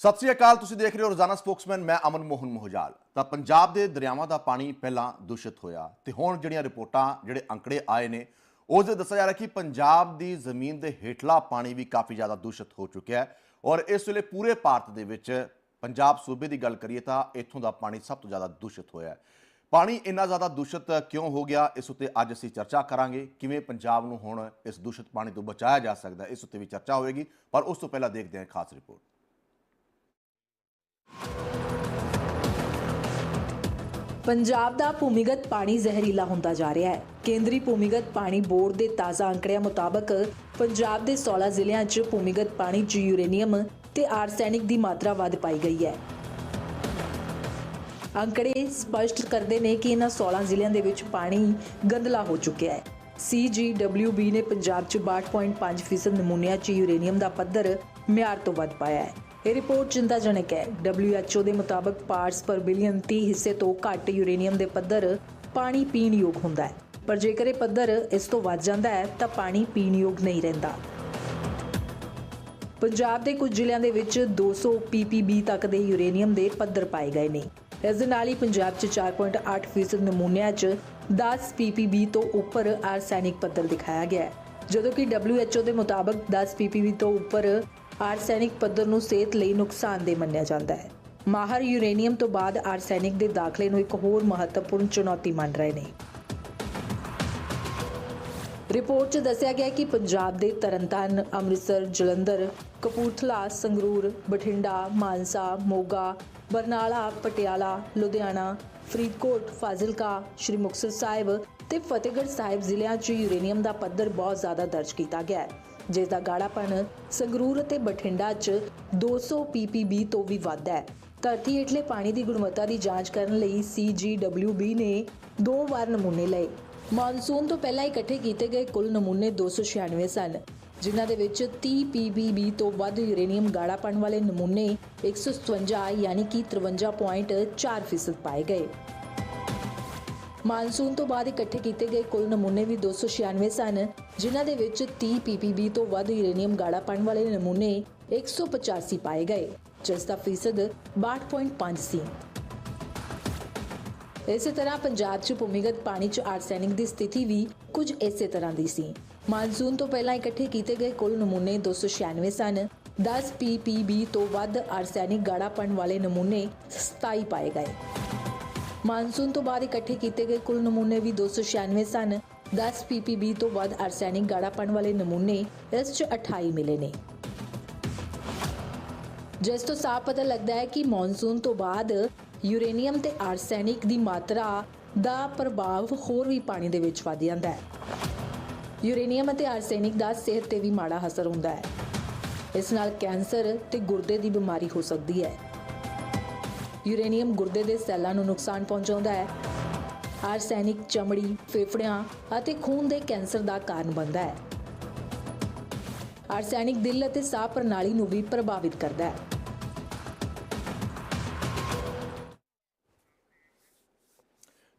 ਸਤਿ ਸ੍ਰੀ ਅਕਾਲ, ਤੁਸੀਂ ਦੇਖ ਰਹੇ ਹੋ ਰੋਜ਼ਾਨਾ ਸਪੋਕਸਮੈਨ, ਮੈਂ ਅਮਨ ਮੋਹਨ ਮੋਹਜਾਲ। ਤਾਂ ਪੰਜਾਬ ਦੇ ਦਰਿਆਵਾਂ ਦਾ ਪਾਣੀ ਪਹਿਲਾਂ ਦੂਸ਼ਿਤ ਹੋਇਆ ਤੇ ਹੁਣ ਜਿਹੜੀਆਂ ਰਿਪੋਰਟਾਂ, ਜਿਹੜੇ ਅੰਕੜੇ ਆਏ ਨੇ ਉਸ ਦੇ ਦੱਸਿਆ ਜਾ ਰਿਹਾ ਕਿ ਪੰਜਾਬ ਦੀ ਜ਼ਮੀਨ ਦੇ ਹੇਠਲਾ ਪਾਣੀ ਵੀ ਕਾਫੀ ਜ਼ਿਆਦਾ ਦੂਸ਼ਿਤ ਹੋ ਚੁੱਕਿਆ ਹੈ ਔਰ ਇਸ ਵੇਲੇ ਪੂਰੇ ਭਾਰਤ ਦੇ ਵਿੱਚ ਪੰਜਾਬ ਸੂਬੇ ਦੀ ਗੱਲ ਕਰੀਏ ਤਾਂ ਇੱਥੋਂ ਦਾ ਪਾਣੀ ਸਭ ਤੋਂ ਜ਼ਿਆਦਾ ਦੂਸ਼ਿਤ ਹੋਇਆ ਹੈ। ਪਾਣੀ ਇੰਨਾ ਜ਼ਿਆਦਾ ਦੂਸ਼ਿਤ ਕਿਉਂ ਹੋ ਗਿਆ, ਇਸ ਉੱਤੇ ਅੱਜ ਅਸੀਂ ਚਰਚਾ ਕਰਾਂਗੇ, ਕਿਵੇਂ ਪੰਜਾਬ ਨੂੰ ਹੁਣ ਇਸ ਦੂਸ਼ਿਤ ਪਾਣੀ ਤੋਂ ਬਚਾਇਆ ਜਾ ਸਕਦਾ ਇਸ ਉੱਤੇ ਵੀ ਚਰਚਾ ਹੋਏਗੀ, ਪਰ ਉਸ ਤੋਂ ਪਹਿਲਾਂ ਦੇਖਦੇ ਹਾਂ ਖਾਸ ਰਿਪੋਰਟ। ਪੰਜਾਬ ਦਾ ਭੂਮੀਗਤ ਪਾਣੀ ਜ਼ਹਿਰੀਲਾ ਹੁੰਦਾ ਜਾ ਰਿਹਾ ਹੈ। ਕੇਂਦਰੀ ਭੂਮੀਗਤ ਪਾਣੀ ਬੋਰਡ ਦੇ ਤਾਜ਼ਾ ਅੰਕੜਿਆਂ ਮੁਤਾਬਕ ਪੰਜਾਬ ਦੇ 16 ਜ਼ਿਲ੍ਹਿਆਂ 'ਚ ਭੂਮੀਗਤ ਪਾਣੀ 'ਚ ਯੂਰੇਨੀਅਮ ਤੇ ਆਰਸੈਨਿਕ ਦੀ ਮਾਤਰਾ ਵੱਧ ਪਾਈ ਗਈ ਹੈ। ਅੰਕੜੇ ਸਪਸ਼ਟ ਕਰਦੇ ਨੇ ਕਿ ਇਹਨਾਂ 16 ਜ਼ਿਲ੍ਹਿਆਂ ਦੇ ਵਿੱਚ ਪਾਣੀ ਗੰਦਲਾ ਹੋ ਚੁੱਕਿਆ ਹੈ। CGWB ਨੇ ਪੰਜਾਬ 'ਚ 62.5% ਨਮੂਨਿਆਂ 'ਚ ਯੂਰੇਨੀਅਮ ਦਾ ਪੱਧਰ ਮਿਆਰ ਤੋਂ ਵੱਧ ਪਾਇਆ ਹੈ। ਇਹ ਰਿਪੋਰਟ ਚਿੰਤਾਜਨਕ ਹੈ। WHO ਦੇ ਮੁਤਾਬਕ ਪਾਰਟਸ ਪਰ ਬਿਲੀਅਨ 30 ਹਿੱਸੇ ਤੋਂ ਘੱਟ ਯੂਰੇਨੀਅਮ ਦੇ ਪੱਧਰ ਪਾਣੀ ਪੀਣ ਯੋਗ ਹੁੰਦਾ ਹੈ। ਪਰ ਜੇਕਰ ਇਹ ਪੱਧਰ ਇਸ ਤੋਂ ਵੱਧ ਜਾਂਦਾ ਹੈ, ਤਾਂ ਪਾਣੀ ਪੀਣ ਯੋਗ ਨਹੀਂ ਰਹਿੰਦਾ। ਪੰਜਾਬ ਦੇ ਕੁਝ ਜ਼ਿਲ੍ਹਿਆਂ ਦੇ ਵਿੱਚ 200 ppb ਤੱਕ ਦੇ ਯੂਰੇਨੀਅਮ ਦੇ ਪੱਧਰ ਪਾਏ ਗਏ ਨੇ। ਇਸ ਦੇ ਨਾਲ ਹੀ ਪੰਜਾਬ 'ਚ 4.8% ਨਮੂਨਿਆਂ 'ਚ 10 ppb ਤੋਂ ਉੱਪਰ ਆਰਸੈਨਿਕ ਪੱਧਰ ਦਿਖਾਇਆ ਗਿਆ ਹੈ। ਜਦੋਂ ਕਿ WHO ਦੇ ਮੁਤਾਬਕ 10 ppb ਤੋਂ ਉੱਪਰ ਆਰਸੈਨਿਕ ਪੱਧਰ ਨੂੰ ਸਿਹਤ ਲਈ ਨੁਕਸਾਨਦੇਹ ਮੰਨਿਆ ਜਾਂਦਾ ਹੈ। ਮਾਹਰ ਯੂਰੇਨੀਅਮ ਤੋਂ ਬਾਅਦ ਆਰਸੈਨਿਕ ਦੇ ਦਾਖਲੇ ਨੂੰ ਇੱਕ ਹੋਰ ਮਹੱਤਵਪੂਰਨ ਚੁਣੌਤੀ ਮੰਨ ਰਹੇ ਨੇ। ਰਿਪੋਰਟ 'ਚ ਦੱਸਿਆ ਗਿਆ ਕਿ ਪੰਜਾਬ ਦੇ ਤਰਨਤਾਰਨ, ਅੰਮ੍ਰਿਤਸਰ, ਜਲੰਧਰ, ਕਪੂਰਥਲਾ, ਸੰਗਰੂਰ, ਬਠਿੰਡਾ, ਮਾਨਸਾ, ਮੋਗਾ, ਬਰਨਾਲਾ, ਪਟਿਆਲਾ, ਲੁਧਿਆਣਾ, ਫਰੀਦਕੋਟ, ਫਾਜ਼ਿਲਕਾ, ਸ਼੍ਰੀ ਮੁਕਤਸਰ ਸਾਹਿਬ ਤੇ ਫਤਿਹਗੜ੍ਹ ਸਾਹਿਬ ਜ਼ਿਲ੍ਹਿਆਂ 'ਚ ਯੂਰੇਨੀਅਮ ਦਾ ਪੱਧਰ ਬਹੁਤ ਜ਼ਿਆਦਾ ਦਰਜ ਕੀਤਾ ਗਿਆ ਹੈ। ਜਿਸ ਦਾ ਗਾੜਾਪਣ ਸੰਗਰੂਰ ਅਤੇ ਬਠਿੰਡਾ 'ਚ 200 ppb ਤੋਂ ਵੀ ਵੱਧ ਹੈ। ਧਰਤੀ ਹੇਠਲੇ ਪਾਣੀ ਦੀ ਗੁਣਵੱਤਾ ਦੀ ਜਾਂਚ ਕਰਨ ਲਈ CGWB ਨੇ ਦੋ ਵਾਰ ਨਮੂਨੇ ਲਏ। ਮਾਨਸੂਨ ਤੋਂ ਪਹਿਲਾਂ ਇਕੱਠੇ ਕੀਤੇ ਗਏ ਕੁੱਲ ਨਮੂਨੇ 296 ਸਨ, ਜਿਨ੍ਹਾਂ ਦੇ ਵਿੱਚ 30 ppb ਤੋਂ ਵੱਧ ਯੂਰੇਨੀਅਮ ਗਾੜਾਪਣ ਵਾਲੇ ਨਮੂਨੇ 157 ਯਾਨੀ ਕਿ 53.4% ਪਾਏ ਗਏ। ਮਾਨਸੂਨ ਤੋਂ ਬਾਅਦ ਇਕੱਠੇ ਕੀਤੇ ਗਏ ਕੁੱਲ ਨਮੂਨੇ ਵੀ 296 ਸਨ, ਜਿਨ੍ਹਾਂ ਦੇ ਵਿੱਚ 30 ppb ਤੋਂ ਵੱਧ ਯੂਰੇਨੀਅਮ ਗਾੜਾਪਣ ਵਾਲੇ ਨਮੂਨੇ 185 ਪਾਏ ਗਏ, ਜਿਸ ਦਾ ਫੀਸਦ 62.5 ਸੀ। ਇਸੇ ਤਰ੍ਹਾਂ ਪੰਜਾਬ 'ਚ ਭੂਮੀਗਤ ਪਾਣੀ 'ਚ ਆਰਸੈਨਿਕ ਦੀ ਸਥਿਤੀ ਵੀ ਕੁਝ ਇਸੇ ਤਰ੍ਹਾਂ ਦੀ ਸੀ। ਮਾਨਸੂਨ ਤੋਂ ਪਹਿਲਾਂ ਇਕੱਠੇ ਕੀਤੇ ਗਏ ਕੁੱਲ ਨਮੂਨੇ 296 ਸਨ 10 ppb ਤੋਂ ਵੱਧ ਆਰਸੈਨਿਕ ਗਾੜਾਪਣ ਵਾਲੇ ਨਮੂਨੇ 27 ਪਾਏ ਗਏ। ਮਾਨਸੂਨ ਤੋਂ ਬਾਅਦ ਇਕੱਠੇ ਕੀਤੇ ਗਏ ਕੁੱਲ ਨਮੂਨੇ ਵੀ 296 ਸਨ। 10 ppb ਤੋਂ ਵੱਧ ਆਰਸੈਨਿਕ ਗਾੜਾਪਣ ਵਾਲੇ ਨਮੂਨੇ ਇਸ 'ਚ 28 ਮਿਲੇ ਨੇ। ਜਿਸ ਤੋਂ ਸਾਫ਼ ਪਤਾ ਲੱਗਦਾ ਹੈ ਕਿ ਮੌਨਸੂਨ ਤੋਂ ਬਾਅਦ ਯੂਰੇਨੀਅਮ ਤੇ ਆਰਸੈਨਿਕ ਦੀ ਮਾਤਰਾ ਦਾ ਪ੍ਰਭਾਵ ਹੋਰ ਵੀ ਪਾਣੀ ਦੇ ਵਿੱਚ ਵਧ ਜਾਂਦਾ ਹੈ। ਯੂਰੇਨੀਅਮ ਅਤੇ ਆਰਸੈਨਿਕ ਦਾ ਸਿਹਤ ਤੇ ਵੀ ਮਾੜਾ ਅਸਰ ਹੁੰਦਾ ਹੈ। ਇਸ ਨਾਲ ਕੈਂਸਰ ਤੇ ਗੁਰਦੇ ਦੀ ਬਿਮਾਰੀ ਹੋ ਸਕਦੀ ਹੈ। ਯੂਰੇਨੀਅਮ ਗੁਰਦੇ ਦੇ ਸੈੱਲਾਂ ਨੂੰ ਨੁਕਸਾਨ ਪਹੁੰਚਾਉਂਦਾ ਹੈ। ਆਰਸੈਨਿਕ ਚਮੜੀ, ਫੇਫੜਿਆਂ ਅਤੇ ਖੂਨ ਦੇ ਕੈਂਸਰ ਦਾ ਕਾਰਨ ਬਣਦਾ ਹੈ। ਆਰਸੈਨਿਕ ਦਿਲ ਅਤੇ ਸਾਹ ਪ੍ਰਣਾਲੀ ਨੂੰ ਵੀ ਪ੍ਰਭਾਵਿਤ ਕਰਦਾ ਹੈ।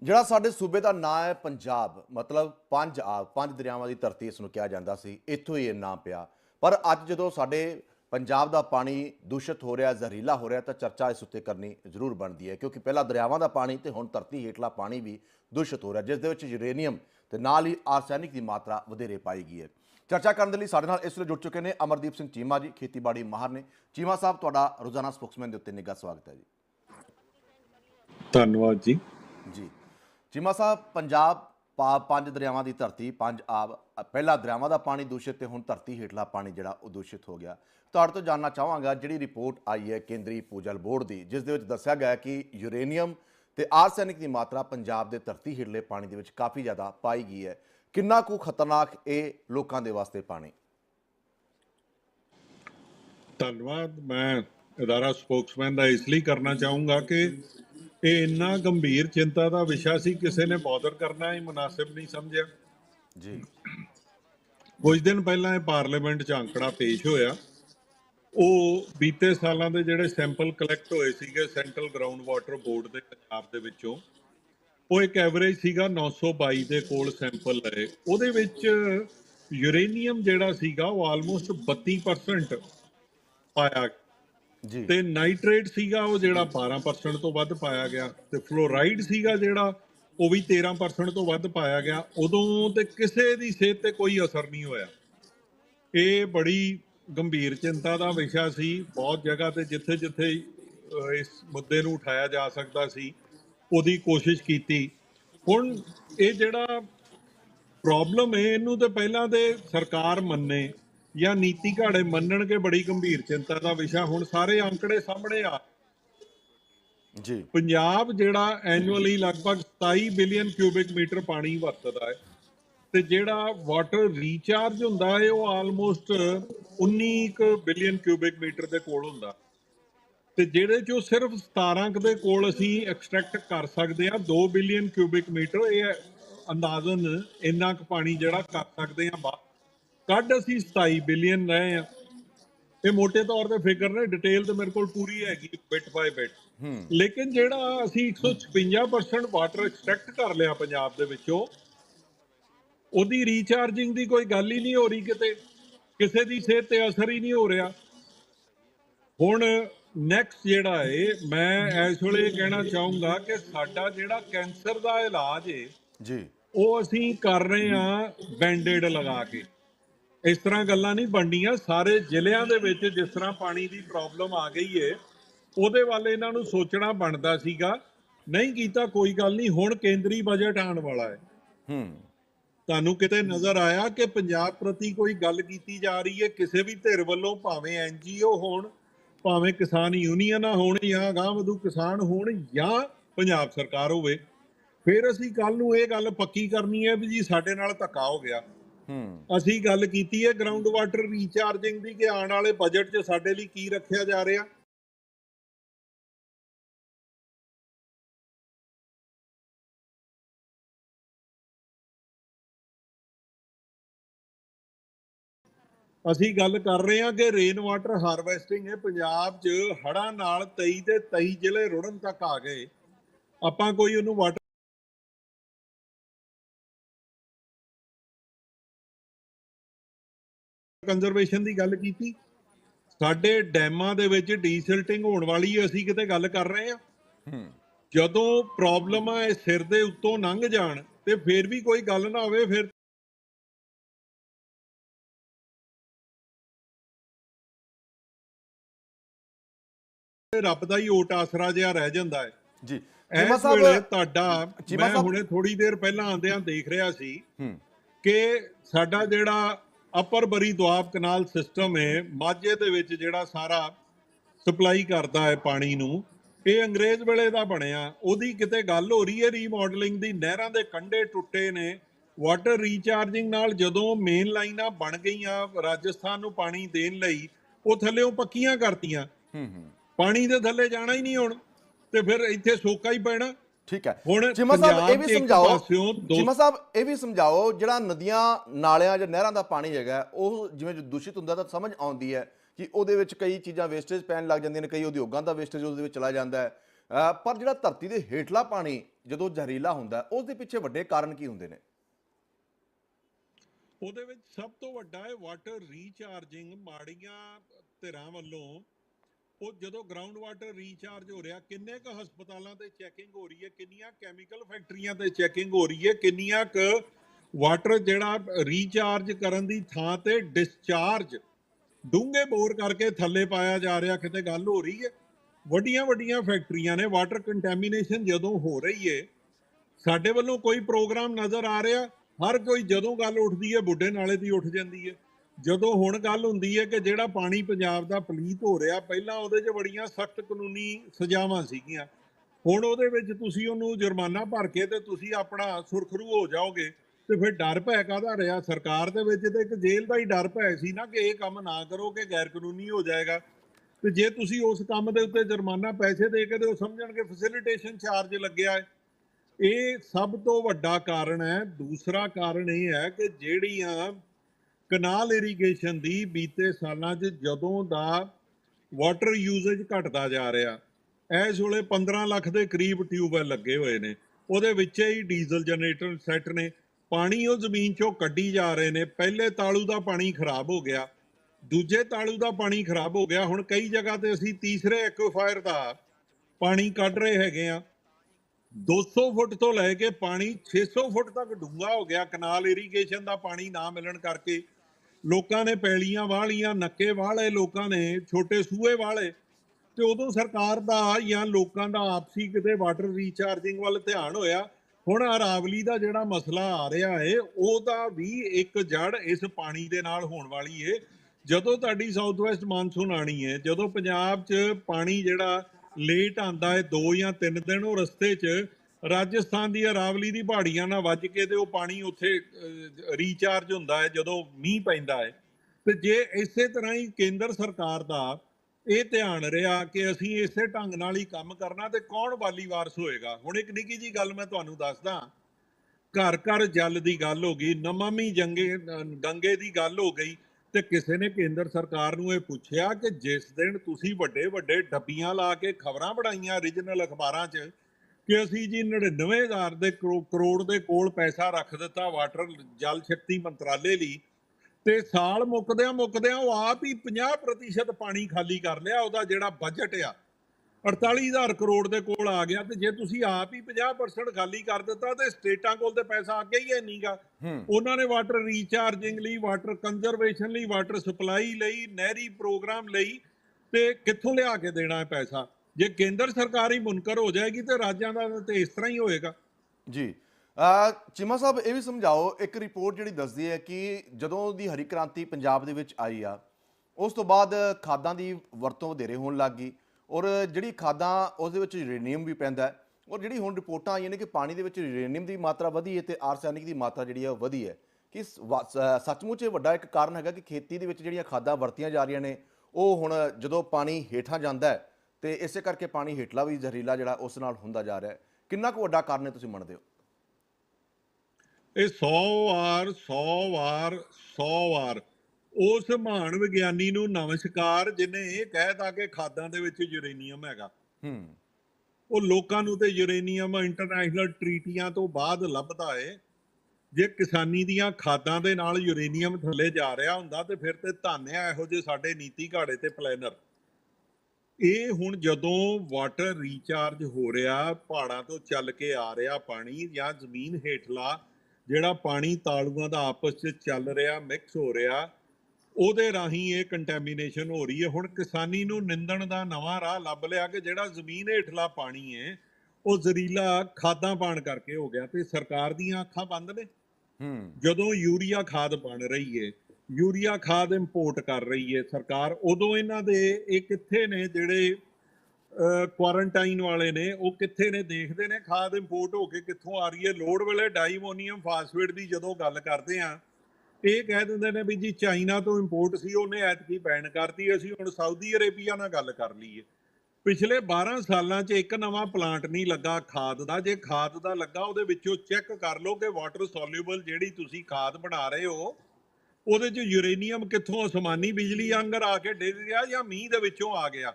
ਜਿਹੜਾ ਸਾਡੇ ਸੂਬੇ ਦਾ ਨਾਂ ਹੈ ਪੰਜਾਬ, ਮਤਲਬ ਪੰਜ ਆਬ ਪੰਜ ਦਰਿਆਵਾਂ ਦੀ ਧਰਤੀ ਇਸ ਨੂੰ ਕਿਹਾ ਜਾਂਦਾ ਸੀ। ਇੱਥੋਂ ਹੀ ਇਹ ਨਾਂ ਪਿਆ। ਪਰ ਅੱਜ ਜਦੋਂ ਸਾਡੇ ਪੰਜਾਬ ਦਾ ਪਾਣੀ ਦੂਸ਼ਿਤ ਹੋ ਰਿਹਾ ਜ਼ਹਿਰੀਲਾ ਹੋ ਰਿਹਾ ਤਾਂ ਚਰਚਾ ਇਸ ਉੱਤੇ ਕਰਨੀ ਜ਼ਰੂਰ ਬਣਦੀ ਹੈ ਕਿਉਂਕਿ ਪਹਿਲਾਂ ਦਰਿਆਵਾਂ ਦਾ ਪਾਣੀ ਤੇ ਹੁਣ ਧਰਤੀ ਹੇਠਲਾ ਪਾਣੀ ਵੀ ਦੂਸ਼ਿਤ ਹੋ ਰਿਹਾ ਜਿਸ ਦੇ ਵਿੱਚ ਯੂਰੇਨੀਅਮ ਤੇ ਨਾਲ ਹੀ ਆਰਸੈਨਿਕ ਦੀ ਮਾਤਰਾ ਵਧੇਰੇ ਪਾਈ ਗਈ ਹੈ। ਚਰਚਾ ਕਰਨ ਦੇ ਲਈ ਸਾਡੇ ਨਾਲ ਇਸ ਵੇਲੇ ਜੁੜ ਚੁੱਕੇ ਨੇ ਅਮਰਦੀਪ ਸਿੰਘ ਚੀਮਾ ਜੀ ਖੇਤੀਬਾੜੀ ਮਾਹਰ ਨੇ। ਚੀਮਾ ਸਾਹਿਬ ਤੁਹਾਡਾ ਰੋਜ਼ਾਨਾ ਸਪੋਕਸਮੈਨ ਦੇ ਉੱਤੇ ਨਿੱਘਾ ਸਵਾਗਤ ਹੈ ਜੀ। ਧੰਨਵਾਦ ਜੀ। ਜੀ। ਚੀਮਾ ਸਾਹਿਬ ਪੰਜਾਬ ਪਾ- ਪੰਜ ਦਰਿਆਵਾਂ ਦੀ ਧਰਤੀ ਪੰਜ ਆਬ ਪਹਿਲਾ ਦਰਿਆਵਾਂ ਦਾ ਪਾਣੀ ਦੂਸ਼ਿਤ ਤੇ ਹੁਣ ਧਰਤੀ ਹੇਠਲਾ ਪਾਣੀ ਜਿਹੜਾ ਉਹ ਦੂਸ਼ਿਤ ਹੋ ਗਿਆ। ਤੁਹਾਡੇ ਤੋਂ ਜਾਨਣਾ ਚਾਹਾਂਗਾ ਜਿਹੜੀ ਰਿਪੋਰਟ ਆਈ ਹੈ ਕੇਂਦਰੀ ਭੂਜਲ ਬੋਰਡ ਦੀ ਜਿਸ ਦੇ ਵਿੱਚ ਦੱਸਿਆ ਗਿਆ ਕਿ ਯੂਰੇਨੀਅਮ ਤੇ ਆਰਸੈਨਿਕ ਦੀ ਮਾਤਰਾ ਪੰਜਾਬ ਦੇ ਧਰਤੀ ਹੇਠਲੇ ਪਾਣੀ ਦੇ ਵਿੱਚ ਕਾਫੀ ਜ਼ਿਆਦਾ ਪਾਈ ਗਈ ਹੈ। ਕਿੰਨਾ ਕੁ ਖਤਰਨਾਕ ਇਹ ਲੋਕਾਂ ਦੇ ਵਾਸਤੇ ਪਾਣੀ? ਧੰਨਵਾਦ। ਮੈਂ ਅਦਾਰਾ ਸਪੋਕਸਮੈਨ ਦਾ ਇਸ ਲਈ ਕਰਨਾ ਚਾਹੂੰਗਾ ਕਿ ਇਹ ਇੰਨਾ ਗੰਭੀਰ ਚਿੰਤਾ ਦਾ ਵਿਸ਼ਾ ਸੀ ਕਿਸੇ ਨੇ ਬੌਦਰ ਕਰਨਾ ਹੀ ਮੁਨਾਸਿਬ ਨਹੀਂ ਸਮਝਿਆ। ਜੀ। ਕੁਝ ਦਿਨ ਪਹਿਲਾਂ ਇਹ ਪਾਰਲੀਮੈਂਟ 'ਚ ਅੰਕੜਾ ਪੇਸ਼ ਹੋਇਆ। ਉਹ ਬੀਤੇ ਸਾਲਾਂ ਦੇ ਜਿਹੜੇ ਸੈਂਪਲ ਕਲੈਕਟ ਹੋਏ ਸੀਗੇ ਸੈਂਟਰਲ ਗਰਾਊਂਡ ਵਾਟਰ ਬੋਰਡ ਦੇ ਪੰਜਾਬ ਦੇ ਵਿੱਚੋਂ ਉਹ ਇੱਕ ਐਵਰੇਜ ਸੀਗਾ 922 ਦੇ ਕੋਲ ਸੈਂਪਲ ਲਏ। ਉਹਦੇ ਵਿੱਚ ਯੂਰੇਨੀਅਮ ਜਿਹੜਾ ਸੀਗਾ ਉਹ ਆਲਮੋਸਟ 32% ਪਾਇਆ ਜੀ। ਤੇ ਨਾਈਟ੍ਰੇਟ ਸੀਗਾ ਉਹ ਜਿਹੜਾ 12% ਤੋਂ ਵੱਧ ਪਾਇਆ ਗਿਆ। ਤੇ ਫਲੋਰਾਈਡ ਸੀਗਾ ਜਿਹੜਾ ਉਹ ਵੀ 13% ਤੋਂ ਵੱਧ ਪਾਇਆ ਗਿਆ। ਉਦੋਂ ਤੇ ਕਿਸੇ ਦੀ ਸਿਹਤ ਤੇ ਕੋਈ ਅਸਰ ਨਹੀਂ ਹੋਇਆ। ਇਹ ਬੜੀ ਗੰਭੀਰ ਚਿੰਤਾ ਦਾ ਵਿਸ਼ਾ ਸੀ ਬਹੁਤ ਜਗ੍ਹਾ ਤੇ ਜਿੱਥੇ ਜਿੱਥੇ ਅਹ, ਇਸ ਮੁੱਦੇ ਨੂੰ ਉਠਾਇਆ ਜਾ ਸਕਦਾ ਸੀ ਉਹਦੀ ਕੋਸ਼ਿਸ਼ ਕੀਤੀ। ਹੁਣ ਇਹ ਜਿਹੜਾ ਪ੍ਰੋਬਲਮ ਹੈ ਇਹਨੂੰ ਤੇ ਪਹਿਲਾਂ ਤੇ ਸਰਕਾਰ ਮੰਨੇ ਜਾਂ ਨੀਤੀ ਘਾੜੇ ਮੰਨਣਗੇ ਬੜੀ ਗੰਭੀਰ ਚਿੰਤਾ ਦਾ ਵਿਸ਼ਾ। ਹੁਣ ਸਾਰੇ ਅੰਕੜੇ ਸਾਹਮਣੇ ਆ। ਜੀ। ਪੰਜਾਬ ਜਿਹੜਾ ਐਨੂਅਲੀ ਲਗਭਗ 27 ਬਿਲੀਅਨ ਕਿਊਬਿਕ ਮੀਟਰ ਪਾਣੀ ਵਰਤਦਾ ਹੈ। ਤੇ ਜਿਹੜਾ ਵਾਟਰ ਰੀਚਾਰਜ ਹੁੰਦਾ ਹੈ ਉਹ ਆਲਮੋਸਟ 19 ਬਿਲੀਅਨ ਕਿਊਬਿਕ ਮੀਟਰ ਦੇ ਕੋਲ ਹੁੰਦਾ। ਤੇ ਜਿਹੜੇ ਚੋਂ ਸਿਰਫ 17 ਕੁ ਦੇ ਕੋਲ ਅਸੀਂ ਐਕਸਟ੍ਰੈਕਟ ਕਰ ਸਕਦੇ ਆ 2 ਬਿਲੀਅਨ ਕਿਊਬਿਕ ਮੀਟਰ ਇਹ ਅੰਦਾਜ਼ਨ ਇੰਨਾ ਕੁ ਪਾਣੀ ਜਿਹੜਾ ਕਰ ਸਕਦੇ ਆ ਬਾਹਰ। ਕੱਢ ਅਸੀਂ 27 ਬਿਲੀਅਨ ਰਹੇ ਆ ਇਹ ਮੋٹے ਤੌਰ ਤੇ ਫਿਗਰ ਨੇ ਡਿਟੇਲ ਤੇ ਮੇਰੇ ਕੋਲ ਪੂਰੀ ਹੈਗੀ ਬਿਟ ਬਾਈ ਬਿਟ ਲੇਕਿਨ ਜਿਹੜਾ ਅਸੀਂ 156% ਵਾਟਰ ਐਕਸਟ੍ਰੈਕਟ ਕਰ ਲਿਆ ਪੰਜਾਬ ਦੇ ਵਿੱਚੋਂ ਉਹਦੀ ਰੀਚਾਰਜਿੰਗ ਦੀ ਕੋਈ ਗੱਲ ਹੀ ਨਹੀਂ ਹੋ ਰਹੀ ਕਿਤੇ। ਕਿਸੇ ਦੀ ਸਿਹਤ ਤੇ ਅਸਰ ਹੀ ਨਹੀਂ ਹੋ ਰਿਹਾ। ਹੁਣ ਨੈਕਸਟ ਜਿਹੜਾ ਏ ਮੈਂ ਇਸ ਵੇਲੇ ਕਹਿਣਾ ਚਾਹੂੰਗਾ ਕਿ ਸਾਡਾ ਜਿਹੜਾ ਕੈਂਸਰ ਦਾ ਇਲਾਜ ਏ ਜੀ। ਉਹ ਅਸੀਂ ਕਰ ਰਹੇ ਹਾਂ ਬੈਂਡੇਡ ਲਗਾ ਕੇ। ਇਸ ਤਰ੍ਹਾਂ ਗੱਲਾਂ ਨਹੀਂ ਬਣਨੀਆਂ। ਸਾਰੇ ਜ਼ਿਲ੍ਹਿਆਂ ਦੇ ਵਿੱਚ ਜਿਸ ਤਰ੍ਹਾਂ ਪਾਣੀ ਦੀ ਪ੍ਰੋਬਲਮ ਆ ਗਈ ਏ ਉਹਦੇ ਵੱਲ ਇਹਨਾਂ ਨੂੰ ਸੋਚਣਾ ਬਣਦਾ ਸੀਗਾ। ਨਹੀਂ ਕੀਤਾ ਕੋਈ ਗੱਲ ਨਹੀਂ। ਹੁਣ ਕੇਂਦਰੀ ਬਜਟ ਆਉਣ ਵਾਲਾ ਹੈ ਹੂੰ। ਤੁਹਾਨੂੰ ਕਿਤੇ ਨਜ਼ਰ ਆਇਆ ਕਿ ਪੰਜਾਬ ਪ੍ਰਤੀ ਕੋਈ ਗੱਲ ਕੀਤੀ ਜਾ ਰਹੀ ਹੈ? ਕਿਸੇ ਵੀ ਧਿਰ ਵੱਲੋਂ ਭਾਵੇਂ ਐਨਜੀਓ ਹੋਣ ਭਾਵੇਂ ਕਿਸਾਨ ਯੂਨੀਅਨਾਂ ਹੋਣ ਜਾਂ ਗਾਂ ਵਧੂ ਕਿਸਾਨ ਹੋਣ ਜਾਂ ਪੰਜਾਬ ਸਰਕਾਰ ਹੋਵੇ ਫਿਰ ਅਸੀਂ ਕੱਲ ਨੂੰ ਇਹ ਗੱਲ ਪੱਕੀ ਕਰਨੀ ਹੈ ਵੀ ਜੀ ਸਾਡੇ ਨਾਲ ਧੱਕਾ ਹੋ ਗਿਆ। ਹੂੰ। ਅਸੀਂ ਗੱਲ ਕੀਤੀ ਹੈ ਗਰਾਊਂਡ ਵਾਟਰ ਰੀਚਾਰਜਿੰਗ ਦੀ ਕਿ ਆਉਣ ਵਾਲੇ ਬਜਟ 'ਚ ਸਾਡੇ ਲਈ ਕੀ ਰੱਖਿਆ ਜਾ ਰਿਹਾ। ਅਸੀਂ ਗੱਲ ਕਰ ਰਹੇ ਹਾਂ ਕਿ ਰੇਨ ਵਾਟਰ ਹਾਰਵੈਸਟਿੰਗ ਹੈ ਪੰਜਾਬ 'ਚ ਹੜ੍ਹਾਂ ਨਾਲ 23 ਦੇ 23 ਜ਼ਿਲ੍ਹੇ ਰੁੜਨ ਤੱਕ ਆ ਗਏ। ਆਪਾਂ ਕੋਈ ਉਹਨੂੰ ਵਾਟਰ ਕੰਜ਼ਰਵੇਸ਼ਨ ਦੀ ਗੱਲ ਕੀਤੀ। ਸਾਡੇ ਡੈਮਾਂ ਦੇ ਵਿੱਚ ਡੀਸਿਲਟਿੰਗ ਹੋਣ ਵਾਲੀ ਹੈ ਅਸੀਂ ਕਿਤੇ ਗੱਲ ਕਰ ਰਹੇ ਹਾਂ। ਜਦੋਂ ਪ੍ਰੋਬਲਮ ਆ ਇਹ ਸਿਰ ਦੇ ਉੱਤੋਂ ਲੰਘ ਜਾਣ ਤੇ ਫਿਰ ਵੀ ਕੋਈ ਗੱਲ ਨਾ ਹੋਵੇ ਫਿਰ ਰੱਬ ਦਾ ਹੀ ਓਟ ਆਸਰਾ ਜਿਹਾ ਰਹਿ ਜਾਂਦਾ ਹੈ। ਜੀ। ਚੀਮਾ ਸਾਹਿਬ ਤੁਹਾਡਾ ਮੈਂ ਹੁਣੇ ਥੋੜੀ ਦੇਰ ਪਹਿਲਾਂ ਆਂਦਿਆਂ ਦੇਖ ਰਿਹਾ ਸੀ ਕਿ ਸਾਡਾ ਜਿਹੜਾ ਅਪਰ ਬਰੀ ਦੁਆਬ ਕਨਾਲ ਸਿਸਟਮ ਹੈ ਮਾਝੇ ਦੇ ਵਿੱਚ ਜਿਹੜਾ ਸਾਰਾ ਸਪਲਾਈ ਕਰਦਾ ਹੈ ਪਾਣੀ ਨੂੰ ਇਹ ਅੰਗਰੇਜ਼ ਵੇਲੇ ਦਾ ਬਣਿਆ। ਉਹਦੀ ਕਿਤੇ ਗੱਲ ਹੋ ਰਹੀ ਹੈ ਰੀਮਾਡਲਿੰਗ ਦੀ। ਨਹਿਰਾਂ ਦੇ ਕੰਢੇ ਟੁੱਟੇ ਨੇ। ਵਾਟਰ ਰੀਚਾਰਜਿੰਗ ਨਾਲ ਜਦੋਂ ਮੇਨ ਲਾਈਨਾਂ ਬਣ ਗਈਆਂ ਰਾਜਸਥਾਨ ਨੂੰ ਪਾਣੀ ਦੇਣ ਲਈ ਉਹ ਥੱਲੇੋਂ ਪੱਕੀਆਂ ਕਰਤੀਆਂ। ਹੂੰ ਹੂੰ। ਪਾਣੀ ਦੇ ਥੱਲੇ ਜਾਣਾ ਹੀ ਨਹੀਂ ਹੁਣ ਤੇ ਫਿਰ ਇੱਥੇ ਸੋਕਾ ਹੀ ਪੈਣਾ। ਠੀਕ ਹੈ। ਹੁਣ ਚੀਮਾ ਸਾਹਿਬ ਇਹ ਵੀ ਸਮਝਾਓ। ਚੀਮਾ ਸਾਹਿਬ ਇਹ ਵੀ ਸਮਝਾਓ ਜਿਹੜਾ ਨਦੀਆਂ ਨਾਲਿਆਂ ਜਾਂ ਨਹਿਰਾਂ ਦਾ ਪਾਣੀ ਹੈਗਾ ਉਹ ਜਿਵੇਂ ਜੋ ਦੂਸ਼ਿਤ ਹੁੰਦਾ ਤਾਂ ਸਮਝ ਆਉਂਦੀ ਹੈ ਕਿ ਉਹਦੇ ਵਿੱਚ ਕਈ ਚੀਜ਼ਾਂ ਵੇਸਟੇਜ ਪੈਣ ਲੱਗ ਜਾਂਦੀਆਂ ਨੇ ਕਈ ਉਦਯੋਗਾਂ ਦਾ ਵੇਸਟੇਜ ਉਹਦੇ ਵਿੱਚ ਚਲਾ ਜਾਂਦਾ ਹੈ। ਪਰ ਜਿਹੜਾ ਧਰਤੀ ਦੇ ਹੇਠਲਾ ਪਾਣੀ ਜਦੋਂ ਜ਼ਹਿਰੀਲਾ ਹੁੰਦਾ ਉਸ ਦੇ ਪਿੱਛੇ ਵੱਡੇ ਕਾਰਨ ਕੀ ਹੁੰਦੇ ਨੇ? ਉਹਦੇ ਵਿੱਚ ਸਭ ਤੋਂ ਵੱਡਾ ਹੈ ਵਾਟਰ ਰੀਚਾਰਜਿੰਗ ਮਾੜੀਆਂ ਧਿਰਾਂ ਵੱਲੋਂ ਉਹ ਜਦੋਂ ਗਰਾਊਂਡ ਵਾਟਰ ਰੀਚਾਰਜ ਹੋ ਰਿਹਾ, ਕਿੰਨੇ ਕੁ ਹਸਪਤਾਲਾਂ ਤੇ ਚੈਕਿੰਗ ਹੋ ਰਹੀ ਹੈ, ਕਿੰਨੀਆਂ ਕੈਮੀਕਲ ਫੈਕਟਰੀਆਂ ਤੇ ਚੈਕਿੰਗ ਹੋ ਰਹੀ ਹੈ, ਕਿੰਨੀਆਂ ਕੁ ਵਾਟਰ ਜਿਹੜਾ ਰੀਚਾਰਜ ਕਰਨ ਦੀ ਥਾਂ ਤੇ ਡਿਸਚਾਰਜ ਡੂੰਘੇ ਬੋਰ ਕਰਕੇ ਥੱਲੇ ਪਾਇਆ ਜਾ ਰਿਹਾ, ਕਿਤੇ ਗੱਲ ਹੋ ਰਹੀ ਹੈ। ਵੱਡੀਆਂ ਵੱਡੀਆਂ ਫੈਕਟਰੀਆਂ ਨੇ ਵਾਟਰ ਕੰਟੈਮੀਨੇਸ਼ਨ ਜਦੋਂ ਹੋ ਰਹੀ ਹੈ, ਸਾਡੇ ਵੱਲੋਂ ਕੋਈ ਪ੍ਰੋਗਰਾਮ ਨਜ਼ਰ ਆ ਰਿਹਾ, ਹਰ ਕੋਈ ਜਦੋਂ ਗੱਲ ਉੱਠਦੀ ਹੈ, ਬੁੱਢੇ ਨਾਲੇ ਦੀ ਉੱਠ ਜਾਂਦੀ ਹੈ। ਜਦੋਂ ਹੁਣ ਗੱਲ ਹੁੰਦੀ ਹੈ ਕਿ ਜਿਹੜਾ ਪਾਣੀ ਪੰਜਾਬ ਦਾ ਪਲੀਤ ਹੋ ਰਿਹਾ, ਪਹਿਲਾਂ ਉਹਦੇ 'ਚ ਬੜੀਆਂ ਸਖਤ ਕਾਨੂੰਨੀ ਸਜ਼ਾਵਾਂ ਸੀਗੀਆਂ। ਹੁਣ ਉਹਦੇ ਵਿੱਚ ਤੁਸੀਂ ਉਹਨੂੰ ਜੁਰਮਾਨਾ ਭਰ ਕੇ ਤੇ ਤੁਸੀਂ ਆਪਣਾ ਸੁਰਖਰੂ ਹੋ ਜਾਓਗੇ ਤੇ ਫਿਰ ਡਰ ਭੈ ਕਾਹਦਾ ਰਿਹਾ? ਸਰਕਾਰ ਦੇ ਵਿੱਚ ਤੇ ਇੱਕ ਜੇਲ੍ਹ ਦਾ ਹੀ ਡਰ ਭੈ ਸੀ ਨਾ ਕਿ ਇਹ ਕੰਮ ਨਾ ਕਰੋ ਕਿ ਗੈਰ ਕਾਨੂੰਨੀ ਹੋ ਜਾਏਗਾ। ਤੇ ਜੇ ਤੁਸੀਂ ਉਸ ਕੰਮ ਦੇ ਉੱਤੇ ਜੁਰਮਾਨਾ ਪੈਸੇ ਦੇ ਕੇ ਤੇ ਉਹ ਸਮਝਣਗੇ ਫੈਸਿਲਿਟੇਸ਼ਨ ਚਾਰਜ ਲੱਗਿਆ ਹੈ, ਇਹ ਸਭ ਤੋਂ ਵੱਡਾ ਕਾਰਨ ਹੈ। ਦੂਸਰਾ ਕਾਰਨ ਇਹ ਹੈ ਕਿ ਜਿਹੜੀਆਂ ਕਨਾਲ ਇਰੀਗੇਸ਼ਨ ਦੀ ਬੀਤੇ ਸਾਲਾਂ 'ਚ ਜਦੋਂ ਦਾ ਵਾਟਰ ਯੂਜ਼ੇਜ ਘਟਦਾ ਜਾ ਰਿਹਾ, ਇਸ ਵੇਲੇ 15 ਲੱਖ ਦੇ ਕਰੀਬ ਟਿਊਬਵੈਲ ਲੱਗੇ ਹੋਏ ਨੇ। ਉਹਦੇ ਵਿੱਚ ਹੀ ਡੀਜ਼ਲ ਜਨਰੇਟਰ ਸੈੱਟ ਨੇ। ਪਾਣੀ ਉਹ ਜ਼ਮੀਨ 'ਚੋਂ ਕੱਢੀ ਜਾ ਰਹੇ ਨੇ। ਪਹਿਲੇ ਤਾਲੂ ਦਾ ਪਾਣੀ ਖਰਾਬ ਹੋ ਗਿਆ, ਦੂਜੇ ਤਾਲੂ ਦਾ ਪਾਣੀ ਖਰਾਬ ਹੋ ਗਿਆ। ਹੁਣ ਕਈ ਜਗ੍ਹਾ ਤੇ ਅਸੀਂ ਤੀਸਰੇ ਐਕੁਆਫਾਇਰ ਦਾ ਪਾਣੀ ਕੱਢ ਰਹੇ ਹੈਗੇ ਆ 200 ਫੁੱਟ ਤੋਂ ਲੈ ਕੇ ਪਾਣੀ 600 ਫੁੱਟ ਤੱਕ ਡੂੰਘਾ ਹੋ ਗਿਆ। ਕਨਾਲ ਇਰੀਗੇਸ਼ਨ ਦਾ ਪਾਣੀ ਨਾ ਮਿਲਣ ਕਰਕੇ ਲੋਕਾਂ ਨੇ ਪੈਲੀਆਂ ਵਾਲੀਆਂ, ਨੱਕੇ ਵਾਲੇ ਲੋਕਾਂ ਨੇ, ਛੋਟੇ ਸੂਏ ਵਾਲੇ। ਤੇ ਉਦੋਂ ਸਰਕਾਰ ਦਾ ਜਾਂ ਲੋਕਾਂ ਦਾ ਆਪਸੀ ਕਿਤੇ ਵਾਟਰ ਰੀਚਾਰਜਿੰਗ ਵੱਲ ਧਿਆਨ ਹੋਇਆ, ਹੁਣ ਅਰਾਵਲੀ ਦਾ ਜਿਹੜਾ ਮਸਲਾ ਆ ਰਿਹਾ ਏ, ਉਹਦਾ ਵੀ ਇੱਕ ਜੜ ਇਸ ਪਾਣੀ ਦੇ ਨਾਲ ਹੋਣ ਵਾਲੀ ਏ। ਜਦੋਂ ਤੁਹਾਡੀ ਸਾਊਥ ਵੈਸਟ ਮਾਨਸੂਨ ਆਣੀ ਹੈ ਜਦੋਂ ਪੰਜਾਬ 'ਚ ਪਾਣੀ ਜਿਹੜਾ ਲੇਟ ਆਂਦਾ ਹੈ 2 ਜਾਂ 3 ਦਿਨ ਉਹ ਰਸਤੇ 'ਚ ਰਾਜਸਥਾਨ ਦੀ ਅਰਾਵਲੀ ਦੀ ਪਹਾੜੀਆਂ ਨਾਲ ਵੱਜ ਕੇ ਤੇ ਉਹ ਪਾਣੀ ਉੱਥੇ ਰੀਚਾਰਜ ਹੁੰਦਾ ਹੈ, ਜਦੋਂ ਮੀਂਹ ਪੈਂਦਾ ਹੈ। ਤੇ ਜੇ ਇਸੇ ਤਰ੍ਹਾਂ ਹੀ ਕੇਂਦਰ ਸਰਕਾਰ ਦਾ ਇਹ ਧਿਆਨ ਰਿਹਾ ਕਿ ਅਸੀਂ ਇਸੇ ਢੰਗ ਨਾਲ ਹੀ ਕੰਮ ਕਰਨਾ, ਤੇ ਕੌਣ ਵਾਲੀ ਵਾਰਸ ਹੋਏਗਾ? ਹੁਣ ਇੱਕ ਨਿੱਕੀ ਜੀ ਗੱਲ ਮੈਂ ਤੁਹਾਨੂੰ ਦੱਸਦਾ। ਘਰ ਘਰ ਜਲ ਦੀ ਗੱਲ ਹੋ ਗਈ, ਨਮਾਮੀ ਜੰਗੇ ਗੰਗੇ ਦੀ ਗੱਲ ਹੋ ਗਈ, ਤੇ ਕਿਸੇ ਨੇ ਕੇਂਦਰ ਸਰਕਾਰ ਨੂੰ ਇਹ ਪੁੱਛਿਆ ਕਿ ਜਿਸ ਦਿਨ ਤੁਸੀਂ ਵੱਡੇ ਵੱਡੇ ਡੱਬੀਆਂ ਲਾ ਕੇ ਖਬਰਾਂ ਬਣਾਈਆਂ ਰੀਜਨਲ ਅਖਬਾਰਾਂ 'ਚ ਕਿ ਅਸੀਂ ਜੀ 99000 ਦੇ ਕਰੋ- ਕਰੋੜ ਦੇ ਕੋਲ ਪੈਸਾ ਰੱਖ ਦਿੱਤਾ ਵਾਟਰ ਜਲ ਸ਼ਕਤੀ ਮੰਤਰਾਲੇ ਲਈ ਤੇ ਸਾਲ ਮੁੱਕਦਿਆਂ ਮੁੱਕਦਿਆਂ ਉਹ ਆਪ ਹੀ 50% ਪਾਣੀ ਖਾਲੀ ਕਰ ਲਿਆ ਉਹਦਾ ਜਿਹੜਾ ਬਜਟ ਆ 48000 ਕਰੋੜ ਦੇ ਕੋਲ ਆ ਗਿਆ ਤੇ ਜੇ ਤੁਸੀਂ ਆਪ ਹੀ 50% ਖਾਲੀ ਕਰ ਦਿੱਤਾ ਤੇ ਸਟੇਟਾਂ ਕੋਲ ਤੇ ਪੈਸਾ ਅੱਗੇ ਹੀ ਹੈ ਨਹੀਂਗਾ ਉਹਨਾਂ ਨੇ ਵਾਟਰ ਰੀਚਾਰਜਿੰਗ ਲਈ ਵਾਟਰ ਕੰਜ਼ਰਵੇਸ਼ਨ ਲਈ ਵਾਟਰ ਸਪਲਾਈ ਲਈ ਨਹਿਰੀ ਪ੍ਰੋਗਰਾਮ ਲਈ ਤੇ ਕਿੱਥੋਂ ਲਿਆ ਕੇ ਦੇਣਾ ਹੈ ਪੈਸਾ? ਜੇ ਕੇਂਦਰ ਸਰਕਾਰ ਹੀ ਮੁਨਕਰ ਹੋ ਜਾਏਗੀ ਤੇ ਰਾਜਾਂ ਦਾ ਤੇ ਇਸ ਤਰ੍ਹਾਂ ਹੀ ਹੋਏਗਾ। ਜੀ। ਅ, ਚੀਮਾ ਸਾਹਿਬ ਇਹ ਵੀ ਸਮਝਾਓ ਇੱਕ ਰਿਪੋਰਟ ਜਿਹੜੀ ਦੱਸਦੀ ਹੈ ਕਿ ਜਦੋਂ ਦੀ ਹਰੀ ਕ੍ਰਾਂਤੀ ਪੰਜਾਬ ਦੇ ਵਿੱਚ ਆਈ ਆ ਉਸ ਤੋਂ ਬਾਅਦ ਖਾਦਾਂ ਦੀ ਵਰਤੋਂ ਵਧੇਰੇ ਹੋਣ ਲੱਗ ਗਈ ਔਰ ਜਿਹੜੀ ਖਾਦਾਂ ਉਸ ਦੇ ਵਿੱਚ ਯੂਰੇਨੀਅਮ ਵੀ ਪੈਂਦਾ ਹੈ ਔਰ ਜਿਹੜੀ ਹੁਣ ਰਿਪੋਰਟਾਂ ਆਈਆਂ ਨੇ ਕਿ ਪਾਣੀ ਦੇ ਵਿੱਚ ਯੂਰੇਨੀਅਮ ਦੀ ਮਾਤਰਾ ਵਧੀ ਹੈ ਤੇ ਆਰਸੈਨਿਕ ਦੀ ਮਾਤਰਾ ਜਿਹੜੀ ਹੈ ਉਹ ਵਧੀ ਹੈ ਕਿ ਸ- ਸੱਚਮੁੱਚ ਇਹ ਵੱਡਾ ਇੱਕ ਕਾਰਨ ਹੈਗਾ ਕਿ ਖੇਤੀ ਦੇ ਵਿੱਚ ਜਿਹੜੀਆਂ ਖਾਦਾਂ ਵਰਤੀਆਂ ਜਾ ਰਹੀਆਂ ਨੇ ਉਹ ਹੁਣ ਜਦੋਂ ਪਾਣੀ ਹੇਠਾਂ ਜਾਂਦਾ ਹੈ ਤੇ ਇਸੇ ਕਰਕੇ ਪਾਣੀ ਹੇਠਲਾ ਵੀ ਜ਼ਹਿਰੀਲਾ ਜਿਹੜਾ ਉਸ ਨਾਲ ਹੁੰਦਾ ਜਾ ਰਿਹਾ ਹੈ। ਕਿੰਨਾ ਕੁ ਵੱਡਾ ਕਾਰਨ ਹੈ ਤੁਸੀਂ ਮੰਨਦੇ ਹੋ? ਇਹ 100 ਵਾਰ 100 ਵਾਰ 100 ਵਾਰ ਉਸ ਮਹਾਨ ਵਿਗਿਆਨੀ ਨੂੰ ਨਮਸਕਾਰ ਜਿਨੇ ਇਹ ਕਹਿਤਾ ਕਿ ਖਾਦਾਂ ਦੇ ਵਿੱਚ ਯੂਰੇਨੀਅਮ ਹੈਗਾ। ਹੂੰ। ਉਹ ਲੋਕਾਂ ਨੂੰ ਤੇ ਯੂਰੇਨੀਅਮ ਇੰਟਰਨੈਸ਼ਨਲ ਟ੍ਰੀਟੀਆਂ ਤੋਂ ਬਾਅਦ ਲੱਭਦਾ ਏ। ਜੇ ਕਿਸਾਨੀ ਦੀਆਂ ਖਾਦਾਂ ਦੇ ਨਾਲ ਯੂਰੇਨੀਅਮ ਥੱਲੇ ਜਾ ਰਿਹਾ ਹੁੰਦਾ ਤੇ ਫਿਰ ਤੇ ਧੰਨਿਆ ਇਹੋ ਜਿਹੇ ਸਾਡੇ ਨੀਤੀ ਘਾੜੇ ਤੇ ਪਲੈਨਰ। ਇਹ ਹੁਣ ਜਦੋਂ ਵਾਟਰ ਰੀਚਾਰਜ ਹੋ ਰਿਹਾ ਪਹਾੜਾਂ ਤੋਂ ਚੱਲ ਕੇ ਆ ਰਿਹਾ ਪਾਣੀ ਜਾਂ ਜ਼ਮੀਨ ਹੇਠਲਾ ਜਿਹੜਾ ਪਾਣੀ ਤਾਲੂਆਂ ਦਾ ਆਪਸ 'ਚ ਚੱਲ ਰਿਹਾ ਮਿਕਸ ਹੋ ਰਿਹਾ ਉਹਦੇ ਰਾਹੀਂ ਇਹ ਕੰਟੈਮੀਨੇਸ਼ਨ ਹੋ ਰਹੀ ਹੈ। ਹੁਣ ਕਿਸਾਨੀ ਨੂੰ ਨਿੰਦਣ ਦਾ ਨਵਾਂ ਰਾਹ ਲੱਭ ਲਿਆ ਕਿ ਜਿਹੜਾ ਜ਼ਮੀਨ ਹੇਠਲਾ ਪਾਣੀ ਹੈ ਉਹ ਜ਼ਰੀਲਾ ਖਾਦਾਂ ਪਾਣ ਕਰਕੇ ਹੋ ਗਿਆ ਤੇ ਸਰਕਾਰ ਦੀਆਂ ਅੱਖਾਂ ਬੰਦ ਨੇ। ਹੂੰ। ਜਦੋਂ ਯੂਰੀਆ ਖਾਦ ਬਣ ਰਹੀ ਹੈ ਯੂਰੀਆ ਖਾਦ ਇੰਪੋਰਟ ਕਰ ਰਹੀ ਹੈ ਸਰਕਾਰ। ਉਦੋਂ ਇਹਨਾਂ ਦੇ ਇਹ ਕਿੱਥੇ ਨੇ ਜਿਹੜੇ ਕੁਆਰੰਟਾਈਨ ਵਾਲੇ ਨੇ, ਉਹ ਕਿੱਥੇ ਨੇ? ਦੇਖਦੇ ਨੇ ਖਾਦ ਇੰਪੋਰਟ ਹੋ ਕੇ ਕਿੱਥੋਂ ਆ ਰਹੀ ਹੈ ਲੋੜ ਵੇਲੇ ਡਾਈਮੋਨੀਅਮ ਫਾਸਫੇਟ ਦੀ ਜਦੋਂ ਗੱਲ ਕਰਦੇ ਆ, ਇਹ ਕਹਿ ਦਿੰਦੇ ਨੇ ਵੀ ਜੀ ਚਾਈਨਾ ਤੋਂ ਇੰਪੋਰਟ ਸੀ, ਉਹਨੇ ਐਤਕੀ ਬੈਨ ਕਰਤੀ, ਅਸੀਂ ਹੁਣ ਸਾਊਦੀ ਅਰੇਬੀਆ ਨਾਲ ਗੱਲ ਕਰ ਲਈਏ ਪਿਛਲੇ 12 ਸਾਲਾਂ 'ਚ ਇੱਕ ਨਵਾਂ ਪਲਾਂਟ ਨਹੀਂ ਲੱਗਾ ਖਾਦ ਦਾ। ਜੇ ਖਾਦ ਦਾ ਲੱਗਾ, ਉਹਦੇ ਵਿੱਚੋਂ ਚੈੱਕ ਕਰ ਲਓ ਕਿ ਵਾਟਰ ਸੋਲਿਊਬਲ ਜਿਹੜੀ ਤੁਸੀਂ ਖਾਦ ਬਣਾ ਰਹੇ ਹੋ ਉਹਦੇ 'ਚ ਯੂਰੇਨੀਅਮ ਕਿੱਥੋਂ ਅਸਮਾਨੀ ਬਿਜਲੀ ਆਂਗਰ ਆ ਕੇ ਡਿੱਗ ਗਿਆ ਜਾਂ ਮੀਂਹ ਦੇ ਵਿੱਚੋਂ ਆ ਗਿਆ?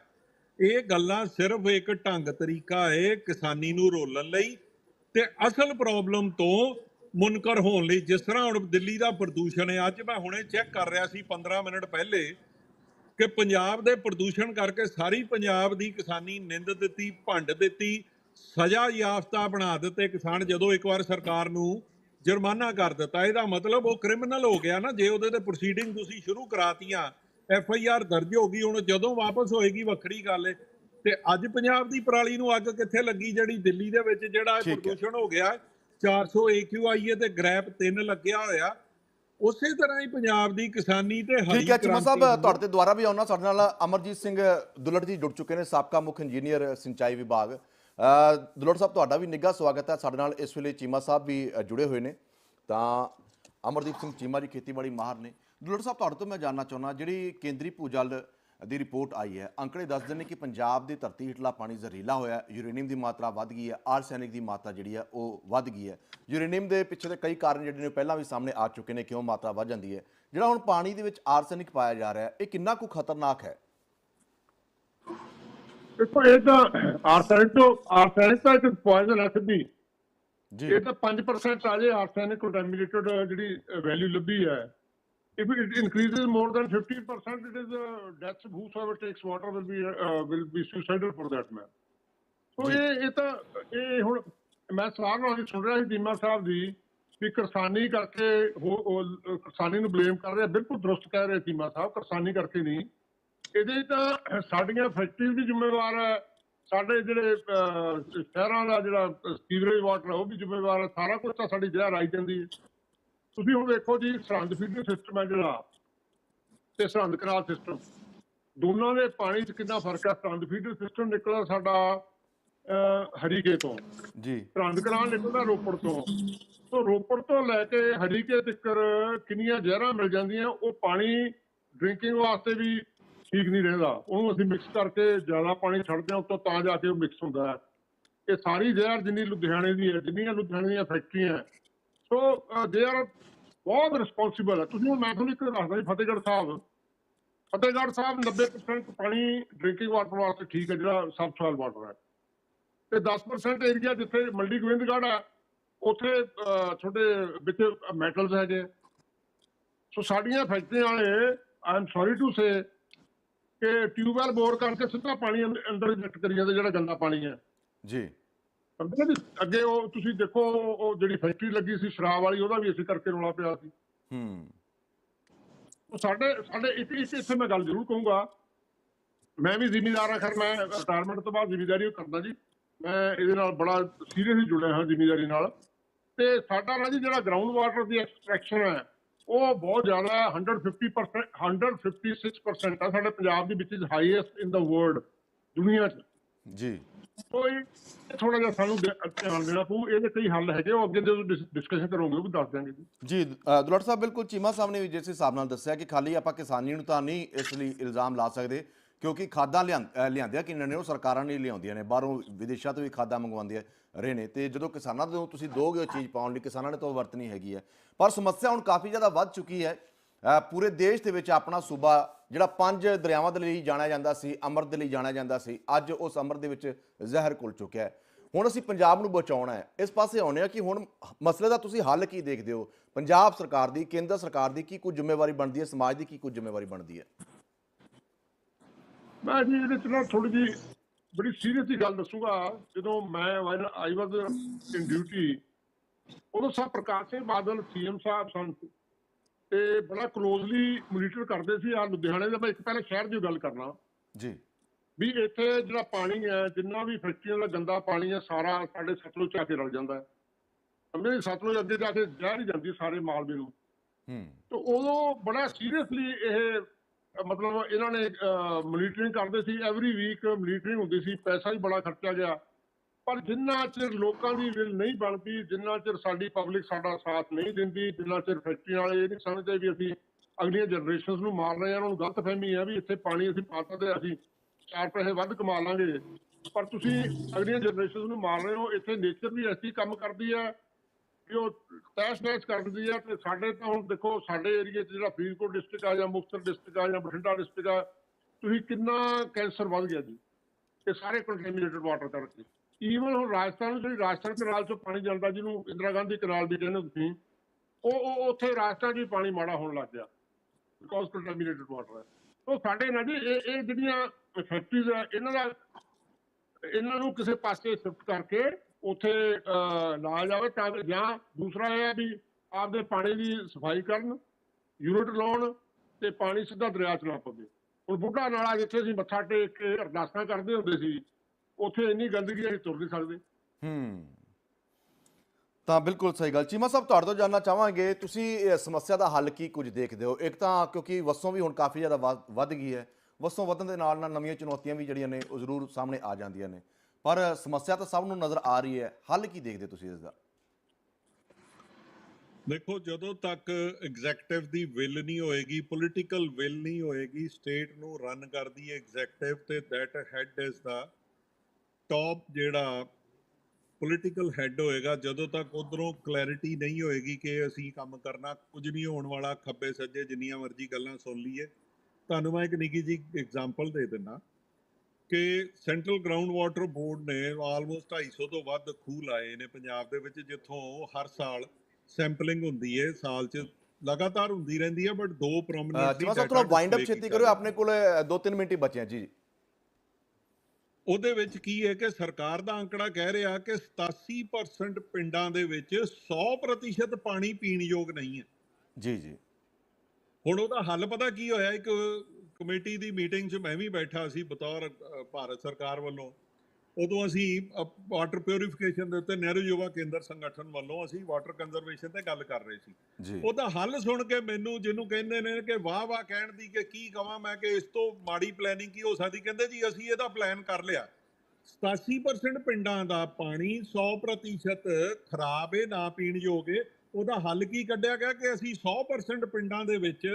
ਇਹ ਗੱਲਾਂ ਸਿਰਫ ਇੱਕ ਢੰਗ ਤਰੀਕਾ ਹੈ ਕਿਸਾਨੀ ਨੂੰ ਰੋਲਣ ਲਈ ਤੇ ਅਸਲ ਪ੍ਰੋਬਲਮ ਤੋਂ ਮੁਨਕਰ ਹੋਣ ਲਈ ਜਿਸ ਤਰ੍ਹਾਂ ਹੁਣ ਦਿੱਲੀ ਦਾ ਪ੍ਰਦੂਸ਼ਣ ਹੈ ਅੱਜ ਮੈਂ ਹੁਣੇ ਚੈੱਕ ਕਰ ਰਿਹਾ ਸੀ 15 ਮਿੰਟ ਪਹਿਲੇ ਕਿ ਪੰਜਾਬ ਦੇ ਪ੍ਰਦੂਸ਼ਣ ਕਰਕੇ ਸਾਰੀ ਪੰਜਾਬ ਦੀ ਕਿਸਾਨੀ ਨਿੰਦ ਦਿੱਤੀ, ਭੰਡ ਦਿੱਤੀ, ਸਜ਼ਾ ਯਾਫਤਾ ਬਣਾ ਦਿੱਤੇ ਕਿਸਾਨ ਜਦੋਂ ਇੱਕ ਵਾਰ ਸਰਕਾਰ ਨੂੰ ਜੁਰਮਾਨਾ ਕਰ ਦਿੱਤਾ। ਇਹਦਾ ਮਤਲਬ ਉਹ ਕ੍ਰਿਮੀਨਲ ਹੋ ਗਿਆ ਨਾ ਜੇ ਉਹਦੇ ਤੇ ਪ੍ਰੋਸੀਡਿੰਗ ਤੁਸੀਂ ਸ਼ੁਰੂ ਕਰਾਤੀਆਂ ਐਫ ਆਈ ਆਰ ਦਰਜ ਹੋ ਗਈ ਹੁਣ ਜਦੋਂ ਵਾਪਸ ਹੋਏਗੀ ਵੱਖਰੀ ਗੱਲ ਹੈ ਤੇ ਅੱਜ ਪੰਜਾਬ ਦੀ ਪਰਾਲੀ ਨੂੰ ਅੱਗ ਕਿੱਥੇ ਲੱਗੀ ਜਿਹੜੀ ਦਿੱਲੀ ਦੇ ਵਿੱਚ ਜਿਹੜਾ। ਪ੍ਰਦੂਸ਼ਣ ਹੋ ਗਿਆ 400 AQI ਤੇ ਗ੍ਰੈਪ 3 ਲੱਗਿਆ ਹੋਇਆ। ਉਸੇ ਤਰ੍ਹਾਂ ਹੀ ਪੰਜਾਬ ਦੀ ਕਿਸਾਨੀ ਤੇ ਹਰੀ ਠੀਕ ਹੈ ਚੀਮਾ ਸਾਹਿਬ ਤੁਹਾਡੇ ਤੇ ਦੁਆਰਾ ਵੀ ਆਉਣਾ। ਸਾਡੇ ਨਾਲ ਅਮਰਜੀਤ ਸਿੰਘ ਦੁੱਲੜ ਜੀ ਜੁੜ ਚੁੱਕੇ ਨੇ ਸਾਬਕਾ ਮੁੱਖ ਇੰਜੀਨੀਅਰ ਸਿੰਚਾਈ ਵਿਭਾਗ। ਦੁੱਲੜ ਸਾਹਿਬ, ਤੁਹਾਡਾ ਵੀ ਨਿੱਘਾ ਸਵਾਗਤ ਹੈ। ਸਾਡੇ ਨਾਲ ਇਸ ਵੇਲੇ ਚੀਮਾ ਸਾਹਿਬ ਵੀ ਜੁੜੇ ਹੋਏ ਨੇ। ਤਾਂ ਅਮਰਦੀਪ ਸਿੰਘ ਚੀਮਾ ਜੀ ਖੇਤੀਬਾੜੀ ਮਾਹਰ ਨੇ। ਦੁੱਲੜ ਸਾਹਿਬ, ਤੁਹਾਡੇ ਤੋਂ ਮੈਂ ਜਾਨਣਾ ਚਾਹੁੰਦਾ, ਜਿਹੜੀ ਕੇਂਦਰੀ ਭੂਜਲ ਦੀ ਰਿਪੋਰਟ ਆਈ ਹੈ, ਅੰਕੜੇ ਦੱਸਦੇ ਨੇ ਕਿ ਪੰਜਾਬ ਦੀ ਧਰਤੀ ਹੇਠਲਾ ਪਾਣੀ ਜ਼ਹਿਰੀਲਾ ਹੋਇਆ ਯੂਰੇਨੀਅਮ ਦੀ ਮਾਤਰਾ ਵੱਧ ਗਈ ਹੈ, ਆਰਸੈਨਿਕ ਦੀ ਮਾਤਰਾ ਜਿਹੜੀ ਹੈ ਉਹ ਵੱਧ ਗਈ ਹੈ। ਯੂਰੇਨੀਅਮ ਦੇ ਪਿੱਛੇ ਦੇ ਕਈ ਕਾਰਨ ਜਿਹੜੇ ਨੇ ਪਹਿਲਾਂ ਵੀ ਸਾਹਮਣੇ ਆ ਚੁੱਕੇ ਨੇ ਕਿਉਂ ਮਾਤਰਾ ਵੱਧ ਜਾਂਦੀ ਹੈ। ਜਿਹੜਾ ਹੁਣ ਪਾਣੀ ਦੇ ਵਿੱਚ ਆਰਸੈਨਿਕ ਪਾਇਆ ਜਾ ਰਿਹਾ ਹੈ, ਇਹ ਕਿੰਨਾ ਕੁ ਖਤਰਨਾਕ ਹੈ? ਦੇਖੋ ਇਹ ਤਾਂ ਆਰਸੈਨਿਕ ਤੋਂ ਆਰਸੈਨਿਕ ਤਾਂ ਇੱਕ ਪੋਇਜ਼ਨ ਹੈ ਸਿੱਧੀ ਜੀ ਇਹ ਤਾਂ 5% ਆ ਜੇ ਆਰਸੈਨਿਕ ਕੰਟੈਮੀਨੇਟਡ ਜਿਹੜੀ ਵੈਲਿਊ ਲੱਭੀ ਹੈ if it increases more than 50%, it is uh, death. Whosoever takes water will be uh, will be suicidal for that man. ਸੋ ਇਹ ਇਹ ਤਾਂ ਇਹ ਹੁਣ ਮੈਂ ਸਵਾਲ ਨਾਲ ਸੁਣ ਰਿਹਾ ਸੀ ਦੀਮਾ ਸਾਹਿਬ ਦੀ ਵੀ ਕਿਸਾਨੀ ਕਰਕੇ ਕਿਸਾਨੀ ਨੂੰ ਬਲੇਮ ਕਰ ਰਿਹਾ ਬਿਲਕੁਲ ਦਰੁਸਤ ਕਹਿ ਰਹੇ ਦੀਮਾ ਸਾਹਿਬ ਕਿਸਾਨੀ ਕਰਕੇ ਨਹੀਂ ਇਹਦੇ ਤਾਂ ਸਾਡੀਆਂ ਫੈਕਟਰੀਜ਼ ਵੀ ਜ਼ਿੰਮੇਵਾਰ ਹੈ। ਸਾਡੇ ਜਿਹੜੇ ਸ਼ਹਿਰਾਂ ਦਾ ਜਿਹੜਾ ਸੀਵਰੇਜ ਵਾਟਰ ਉਹ ਵੀ ਜ਼ਿੰਮੇਵਾਰ ਹੈ। ਸਾਰਾ ਕੁਝ ਤਾਂ ਸਾਡੀ ਜ਼ਹਿਰ ਆਈ ਜਾਂਦੀ ਹੈ। ਤੁਸੀਂ ਹੁਣ ਵੇਖੋ ਜੀ ਸਰਹੰਦ ਫੀਡਿੰਗ ਸਿਸਟਮ ਹੈ ਜਿਹੜਾ ਤੇ ਸਰਹੰਦ ਕਨਾਲ ਸਿਸਟਮ ਦੋਨਾਂ ਦੇ ਪਾਣੀ 'ਚ ਕਿੰਨਾ ਫ਼ਰਕ ਹੈ? ਸਰਹੰਦ ਫੀਡਿੰਗ ਸਿਸਟਮ ਨਿਕਲਦਾ ਸਾਡਾ ਹਰੀਕੇ ਤੋਂ। ਜੀ। ਸਰਹੰਦ ਕਨਾਲ ਨਿਕਲਦਾ ਰੋਪੜ ਤੋਂ। ਤੋਂ ਰੋਪੜ ਤੋਂ ਲੈ ਕੇ ਹਰੀਕੇ ਤੱਕ ਕਿੰਨੀਆਂ ਜ਼ਹਿਰਾਂ ਮਿਲ ਜਾਂਦੀਆਂ ਉਹ ਪਾਣੀ ਡਰਿੰਕਿੰਗ ਵਾਸਤੇ ਵੀ ਠੀਕ ਨਹੀਂ ਰਹਿੰਦਾ। ਉਹਨੂੰ ਅਸੀਂ ਮਿਕਸ ਕਰਕੇ ਜ਼ਿਆਦਾ ਪਾਣੀ ਛੱਡਦੇ ਹਾਂ, ਉੱਤੋਂ ਤਾਂ ਜਾ ਕੇ ਉਹ ਮਿਕਸ ਹੁੰਦਾ ਹੈ। ਇਹ ਸਾਰੀ ਜ਼ਹਿਰ ਜਿੰਨੀ ਲੁਧਿਆਣੇ ਦੀ ਹੈ, ਜਿੰਨੀਆਂ ਲੁਧਿਆਣੇ ਦੀਆਂ ਫੈਕਟਰੀਆਂ ਸੋ ਦੇ ਆਰ ਬਹੁਤ ਰਿਸਪੌਂਸਿਬਲ ਹੈ। ਤੁਸੀਂ ਹੁਣ ਮੈਂ ਤੁਹਾਨੂੰ ਇੱਕ ਦੱਸਦਾ ਜੀ, ਫਤਿਹਗੜ੍ਹ ਸਾਹਿਬ। ਫਤਿਹਗੜ੍ਹ ਸਾਹਿਬ 90% ਪਾਣੀ ਡਰਿੰਕਿੰਗ ਵਾਟਰ ਵਾਸਤੇ ਠੀਕ ਹੈ, ਜਿਹੜਾ ਸਬ ਸੋਇਲ ਵਾਟਰ ਹੈ। ਤੇ 10% ਏਰੀਆ ਜਿੱਥੇ ਮੰਡੀ ਗੋਬਿੰਦਗੜ੍ਹ ਹੈ, ਉੱਥੇ ਛੋਟੇ ਵਿੱਚ ਮੈਟਲਸ ਹੈਗੇ। ਸੋ ਸਾਡੀਆਂ ਫੈਕਟਰੀਆਂ ਵਾਲੇ I am sorry to say ਕਿ ਟਿਊਬਵੈਲ ਬੋਰ ਕਰਕੇ ਸਿੱਧਾ ਪਾਣੀ ਅੰਦ- ਅੰਦਰ ਇੰਜੈਕਟ ਕਰੀ ਜਾਂਦੇ ਜਿਹੜਾ ਗੰਦਾ ਪਾਣੀ ਹੈ। ਜੀ। ਸਮਝਦੇ ਜੀ? ਅੱਗੇ ਉਹ ਤੁਸੀਂ ਦੇਖੋ ਉਹ ਜਿਹੜੀ ਫੈਕਟਰੀ ਲੱਗੀ ਸੀ ਸ਼ਰਾਬ ਵਾਲੀ ਉਹਦਾ ਵੀ ਇਸੇ ਕਰਕੇ ਰੌਲਾ ਪਿਆ ਸੀ। ਹੂੰ। ਉਹ ਸਾਡੇ ਸਾਡੇ ਇੱਕ ਇੱਕ ਇੱਥੇ ਮੈਂ ਗੱਲ ਜ਼ਰੂਰ ਕਹੂੰਗਾ। ਮੈਂ ਵੀ ਜ਼ਿਮੀਦਾਰ ਹਾਂ ਖਰ ਮੈਂ ਰਿਟਾਇਰਮੈਂਟ ਤੋਂ ਬਾਅਦ ਜ਼ਿਮੀਦਾਰੀ ਕਰਦਾ ਜੀ। ਮੈਂ ਇਹਦੇ ਨਾਲ ਬੜਾ ਸੀਰੀਅਸਲੀ ਜੁੜਿਆ ਹਾਂ ਜ਼ਿਮੀਦਾਰੀ ਨਾਲ। ਤੇ ਸਾਡਾ ਨਾ ਜੀ ਜਿਹੜਾ ਗਰਾਊਂਡ ਵਾਟਰ ਦੀ ਐਕਸਟ੍ਰੈਕਸ਼ਨ ਹੈ ਉਹ ਬਹੁਤ ਜ਼ਿਆਦਾ ਹੈ 150% 156% ਆ ਸਾਡੇ ਪੰਜਾਬ ਦੇ ਵਿੱਚ ਹਾਈਐਸਟ ਇਨ ਦਾ ਵਰਲਡ ਦੁਨੀਆ 'ਚ। ਜੀ। ਇਹ ਥੋੜਾ ਜਿਹਾ ਸਾਨੂੰ ਧਿਆਨ ਦੇਣਾ ਪਊ ਇਹਦੇ ਕਈ ਹੱਲ ਹੈਗੇ ਉਹ ਅੱਗੇ ਜਦੋਂ ਡਿਸਕਸ਼ਨ ਕਰੋਗੇ ਉਹ ਦੱਸ ਦਿਆਂਗੇ ਜੀ। ਦੁਲਟ ਸਾਹਿਬ ਬਿਲਕੁਲ ਚੀਮਾ ਸਾਹਿਬ ਨੇ ਵੀ ਜਿਸ ਹਿਸਾਬ ਨਾਲ ਦੱਸਿਆ ਕਿ ਖਾਲੀ ਆਪਾਂ ਕਿਸਾਨੀ ਨੂੰ ਤਾਂ ਨਹੀਂ ਇਸ ਲਈ ਇਲਜ਼ਾਮ ਲਾ ਸਕਦੇ ਕਿਉਂਕਿ ਖਾਦਾਂ ਲਿਆਂ- ਅ, ਲਿਆਂਦੀਆਂ ਕਿੰਨਾਂ ਨੇ ਉਹ ਸਰਕਾਰਾਂ ਨਹੀਂ ਲਿਆਉਂਦੀਆਂ ਨੇ ਬਾਹਰੋਂ ਵਿਦੇਸ਼ਾਂ ਤੋਂ ਵੀ ਖਾਦਾਂ ਮੰਗਵਾਉਂਦੇ ਰਹੇ ਨੇ ਤੇ ਜਦੋਂ ਕਿਸਾਨਾਂ ਤੋਂ ਤੁਸੀਂ ਦੋਗੇ ਉਹ ਚੀਜ਼ ਪਾਉਣ ਲਈ ਕਿਸਾਨਾਂ ਨੇ ਤਾਂ ਉਹ ਵਰਤਣੀ ਹੈਗੀ ਹੈ। ਪਰ ਸਮੱਸਿਆ ਹੁਣ ਕਾਫੀ ਜ਼ਿਆਦਾ ਵੱਧ ਚੁੱਕੀ ਹੈ। ਪੂਰੇ ਦੇਸ਼ ਦੇ ਵਿੱਚ ਆਪਣਾ ਸੂਬਾ ਜਿਹੜਾ ਪੰਜ ਦਰਿਆਵਾਂ ਦੇ ਲਈ ਜਾਣਿਆ ਜਾਂਦਾ ਸੀ ਅੰਮ੍ਰਿਤ ਦੇ ਲਈ ਜਾਣਿਆ ਜਾਂਦਾ ਸੀ ਅੱਜ ਉਸ ਅੰਮ੍ਰਿਤ ਦੇ ਵਿੱਚ ਜ਼ਹਿਰ ਘੁਲ ਚੁੱਕਿਆ ਹੈ। ਹੁਣ ਅਸੀਂ ਪੰਜਾਬ ਨੂੰ ਬਚਾਉਣਾ ਹੈ। ਇਸ ਪਾਸੇ ਆਉਂਦੇ ਆ ਕਿ ਹੁਣ ਮਸਲੇ ਦਾ ਤੁਸੀਂ ਹੱਲ ਕੀ ਦੇਖਦੇ ਹੋ? ਪੰਜਾਬ ਸਰਕਾਰ ਦੀ ਕੇਂਦਰ ਸਰਕਾਰ ਦੀ ਕੀ ਕੋਈ ਜ਼ਿੰਮੇਵਾਰੀ ਬਣਦੀ ਹੈ? ਸਮਾਜ ਦੀ ਕੀ ਕੋਈ ਜ਼ਿੰਮੇਵਾਰੀ ਬਣਦੀ ਹੈ? ਮੈਂ ਜੀ ਇਹਦੇ ਚ ਨਾ ਥੋੜੀ ਜੀ ਬੜੀ ਸੀਰੀਅਸ ਦੀ ਗੱਲ ਦੱਸੂਗਾ। ਜਦੋਂ ਮੈਂ ਆਈ ਵਾਸ ਇਨ ਡਿਊਟੀ ਉਦੋਂ ਸਭ ਪ੍ਰਕਾਸ਼ ਸਿੰਘ ਬਾਦਲ ਸੀਐਮ ਸਾਹਿਬ ਸਨ। ਤੇ ਬੜਾ ਕਲੋਜ਼ਲੀ ਮੋਨੀਟਰ ਕਰਦੇ ਸੀ ਆ ਲੁਧਿਆਣੇ ਦਾ। ਮੈਂ ਇੱਕ ਪਹਿਲੇ ਸ਼ਹਿਰ ਦੀ ਗੱਲ ਕਰਨਾ। ਜੀ। ਵੀ ਇੱਥੇ ਜਿਹੜਾ ਪਾਣੀ ਹੈ ਜਿੰਨਾ ਵੀ ਫੈਕਟਰੀਆਂ ਦਾ ਗੰਦਾ ਪਾਣੀ ਹੈ ਸਾਰਾ ਸਾਡੇ ਸਤਲੁਜ ਚ ਆ ਕੇ ਰਲ ਜਾਂਦਾ ਹੈ। ਸਮਝੇ ਸਤਲੁਜ ਅੱਗੇ ਜਾ ਕੇ ਜ਼ਹਿਰ ਹੀ ਜਾਂਦੀ ਸਾਰੇ ਮਾਲਵੇ ਨੂੰ ਹੂੰ। ਤੇ ਉਦੋਂ ਬੜਾ ਸੀਰੀਅਸਲੀ ਇਹ ਮਤਲਬ ਇਹਨਾਂ ਨੇ ਮੋਨੀਟਰਿੰਗ ਕਰਦੇ ਸੀ ਐਵਰੀ ਵੀਕ ਮੋਨੀਟਰਿੰਗ ਹੁੰਦੀ ਸੀ, ਪੈਸਾ ਹੀ ਬੜਾ ਖਰਚਿਆ ਗਿਆ। ਪਰ ਜਿੰਨਾ ਚਿਰ ਲੋਕਾਂ ਦੀ ਵਿਲ ਨਹੀਂ ਬਣਦੀ, ਜਿੰਨਾ ਚਿਰ ਸਾਡੀ ਪਬਲਿਕ ਸਾਡਾ ਸਾਥ ਨਹੀਂ ਦਿੰਦੀ, ਜਿੰਨਾ ਚਿਰ ਫੈਕਟਰੀਆਂ ਵਾਲੇ ਇਹ ਨਹੀਂ ਸਮਝਦੇ ਵੀ ਅਸੀਂ ਅਗਲੀਆਂ ਜਨਰੇਸ਼ਨਸ ਨੂੰ ਮਾਰ ਰਹੇ ਹਾਂ, ਉਹਨਾਂ ਨੂੰ ਗਲਤ ਫਹਿਮੀ ਹੈ ਵੀ ਇੱਥੇ ਪਾਣੀ ਅਸੀਂ ਪਾ ਸਕਦੇ ਅਸੀਂ ਚਾਰ ਪੈਸੇ ਵੱਧ ਕਮਾ ਲਾਂਗੇ। ਪਰ ਤੁਸੀਂ ਅਗਲੀਆਂ ਜਨਰੇਸ਼ਨਸ ਨੂੰ ਮਾਰ ਰਹੇ ਹੋ, ਇੱਥੇ ਨੇਚਰ ਵੀ ਐਸੀ ਕੰਮ ਕਰਦੀ ਹੈ ਕਿ ਉਹ ਤੈਸ਼ ਨੈਸ਼ ਕਰ ਦਿੰਦੀ ਹੈ ਤੇ ਸਾਡੇ ਤਾਂ ਹੁਣ ਦੇਖੋ, ਸਾਡੇ ਏਰੀਏ 'ਚ ਜਿਹੜਾ ਫਰੀਦਕੋਟ ਡਿਸਟ੍ਰਿਕਟ ਆ ਜਾਂ ਮੁਕਤਸਰ ਡਿਸਟ੍ਰਿਕਟ ਆ ਜਾਂ ਬਠਿੰਡਾ ਡਿਸਟ੍ਰਿਕਟ ਆ, ਤੁਸੀਂ ਕਿੰਨਾ ਕੈਂਸਰ ਵੱਧ ਗਿਆ ਜੀ। ਇਹ ਸਾਰੇ ਕੰਟੈਮੀਨੇਟਡ ਵਾਟਰ ਕਰਕੇ। ਈਵਨ ਹੁਣ ਰਾਜਸਥਾਨ ਜਿਹੜੀ ਰਾਜਸਥਾਨ ਕਨਾਲ ਚੋਂ ਪਾਣੀ ਜਾਂਦਾ, ਜਿਹਨੂੰ ਇੰਦਰਾ ਗਾਂਧੀ ਕਨਾਲ ਵੀ ਕਹਿੰਦੇ ਤੁਸੀਂ, ਉਹ ਉਹ, ਉੱਥੇ ਰਾਜਸਥਾਨ 'ਚ ਵੀ ਪਾਣੀ ਮਾੜਾ ਹੋਣ ਲੱਗ ਗਿਆ। ਬਿਕੋਜ਼ ਕੰਟੈਮੀਨੇਟਡ ਵਾਟਰ ਹੈ ਉਹ ਸਾਡੇ ਨਾਲ ਜੀ, ਇਹ ਇਹ ਜਿਹੜੀਆਂ ਫੈਕਟਰੀਜ਼ ਆ, ਇਹਨਾਂ ਦਾ, ਇਹਨਾਂ ਨੂੰ ਕਿਸੇ ਪਾਸੇ ਸ਼ਿਫਟ ਕਰਕੇ ਉੱਥੇ ਲਾਇਆ ਜਾਵੇ ਤਾਂ ਜਾਂ ਦੂਸਰਾ ਇਹ ਹੈ ਵੀ ਆਪਦੇ ਪਾਣੀ ਦੀ ਸਫ਼ਾਈ ਕਰਨ ਯੂਨਿਟ ਲਾਉਣ ਤੇ ਪਾਣੀ ਸਿੱਧਾ ਦਰਿਆ ਚ ਨਾ ਪਵੇ। ਹੁਣ ਬੁੱਢਾ ਨਾਲਾ ਜਿੱਥੇ ਅਸੀਂ ਮੱਥਾ ਟੇਕ ਕੇ ਅਰਦਾਸਾਂ ਕਰਦੇ ਹੁੰਦੇ ਸੀ, ਉੱਥੇ ਇੰਨੀ ਗੰਦਗੀ ਅਸੀਂ ਤੁਰ ਨਹੀਂ ਸਕਦੇ। ਹੂੰ। ਤਾਂ ਬਿਲਕੁਲ ਸਹੀ ਗੱਲ। ਚੀਮਾ ਸਾਹਿਬ, ਤੁਹਾਡੇ ਤੋਂ ਜਾਨਣਾ ਚਾਹਾਂਗੇ, ਤੁਸੀਂ ਸਮੱਸਿਆ ਦਾ ਹੱਲ ਕੀ ਕੁਝ ਦੇਖਦੇ ਹੋ? ਇੱਕ ਤਾਂ ਕਿਉਂਕਿ ਵਸੋਂ ਵੀ ਹੁਣ ਕਾਫੀ ਜ਼ਿਆਦਾ ਵੱਧ- ਵੱਧ ਗਈ ਹੈ। ਵਸੋਂ ਵਧਣ ਦੇ ਨਾਲ ਨਾਲ ਨਵੀਆਂ ਚੁਣੌਤੀਆਂ ਵੀ ਜਿਹੜੀਆਂ ਨੇ, ਉਹ ਜ਼ਰੂਰ ਸਾਹਮਣੇ ਆ ਜਾਂਦੀਆਂ ਨੇ। ਪਰ ਸਮੱਸਿਆ ਤਾਂ ਸਭ ਨੂੰ ਨਜ਼ਰ ਆ ਰਹੀ ਹੈ। ਹੱਲ ਕੀ ਦੇਖਦੇ ਤੁਸੀਂ ਇਸ ਦਾ? ਦੇਖੋ, ਜਦੋਂ ਤੱਕ ਐਗਜ਼ੈਕਟਿਵ ਦੀ ਵਿਲ ਨਹੀਂ ਹੋਏਗੀ ਪੋਲੀਟੀਕਲ ਵਿਲ ਨਹੀਂ ਹੋਏਗੀ ਸਟੇਟ ਨੂੰ ਰਨ ਕਰਦੀ ਹੈ ਐਗਜ਼ੈਕਟਿਵ ਤੇ that head is the top ਜਿਹੜਾ ਪੋਲੀਟੀਕਲ ਹੈਡ ਹੋਏਗਾ, ਜਦੋਂ ਤੱਕ ਉਧਰੋਂ ਕਲੈਰਿਟੀ ਨਹੀਂ ਹੋਏਗੀ ਕਿ ਅਸੀਂ ਕੰਮ ਕਰਨਾ, ਕੁਝ ਨਹੀਂ ਹੋਣ ਵਾਲਾ, ਖੱਬੇ ਸੱਜੇ ਜਿੰਨੀਆਂ ਮਰਜ਼ੀ ਗੱਲਾਂ ਸੁਣ ਲਈਏ। ਤੁਹਾਨੂੰ ਮੈਂ ਇੱਕ ਨਿੱਕੀ ਜੀ ਐਗਜ਼ਾਮਪਲ ਦੇ ਦਿੰਦਾ। ਕਿ ਸੈਂਟਰਲ ਗਰਾਊਂਡ ਵਾਟਰ ਬੋਰਡ ਨੇ ਆਲਮੋਸਟ 250 ਤੋਂ ਵੱਧ ਖੂਹ ਲਾਏ ਨੇ ਪੰਜਾਬ ਦੇ ਵਿੱਚ ਜਿੱਥੋਂ ਹਰ ਸਾਲ ਸੈਂਪਲਿੰਗ ਹੁੰਦੀ ਹੈ ਸਾਲ 'ਚ ਲਗਾਤਾਰ ਹੁੰਦੀ ਰਹਿੰਦੀ ਹੈ ਬਟ ਦੋ ਪ੍ਰੋਮਿਨੈਂਟਲੀ ਚਿਮਾ ਸਾਹਿਬ ਥੋੜਾ ਵਾਈਂਡ ਅਪ ਛੇਤੀ ਕਰਿਓ ਆਪਣੇ ਕੋਲ 2-3 ਮਿੰਟ ਹੀ ਬਚੇ ਆ ਜੀ। ਉਹਦੇ ਵਿੱਚ ਕੀ ਹੈ ਕਿ ਸਰਕਾਰ ਦਾ ਅੰਕੜਾ ਕਹਿ ਰਿਹਾ ਕਿ 87% ਪਿੰਡਾਂ ਦੇ ਵਿੱਚ 100% ਪਾਣੀ ਪੀਣ ਯੋਗ ਨਹੀਂ ਹੈ ਜੀ ਜੀ। ਹੁਣ ਉਹਦਾ ਹੱਲ ਪਤਾ ਕੀ ਹੋਇਆ? ਇੱਕ ਕਮੇਟੀ ਦੀ ਮੀਟਿੰਗ 'ਚ ਮੈਂ ਵੀ ਬੈਠਾ ਸੀ ਬਤੌਰ ਭਾਰਤ ਸਰਕਾਰ ਵੱਲੋਂ। ਉਦੋਂ ਅਸੀਂ ਵਾਟਰ ਪਿਉਰੀਫਿਕੇਸ਼ਨ ਦੇ ਉੱਤੇ ਨਹਿਰੂ ਯੁਵਾ ਕੇਂਦਰ ਸੰਗਠਨ ਵੱਲੋਂ ਅਸੀਂ ਵਾਟਰ ਕੰਜ਼ਰਵੇਸ਼ਨ ਤੇ ਗੱਲ ਕਰ ਰਹੇ ਸੀ। ਉਹਦਾ ਹੱਲ ਸੁਣ ਕੇ ਮੈਨੂੰ ਜਿਹਨੂੰ ਕਹਿੰਦੇ ਨੇ ਕਿ ਵਾਹ ਵਾਹ ਕਹਿਣ ਦੀ ਕਿ ਕੀ ਕਵਾਂ ਮੈਂ ਕਿ ਇਸ ਤੋਂ ਮਾੜੀ ਪਲੈਨਿੰਗ ਕੀ ਹੋ ਸਕਦੀ? ਕਹਿੰਦੇ ਜੀ ਅਸੀਂ ਇਹਦਾ ਪਲਾਨ ਕਰ ਲਿਆ। 87% ਪਿੰਡਾਂ ਦਾ ਪਾਣੀ 100% ਖਰਾਬ ਹੈ ਨਾ ਪੀਣ ਯੋਗ ਹੈ ਉਹਦਾ ਹੱਲ ਕੀ ਕੱਢਿਆ ਗਿਆ ਕਿ ਅਸੀਂ 100% ਪਿੰਡਾਂ ਦੇ ਵਿੱਚ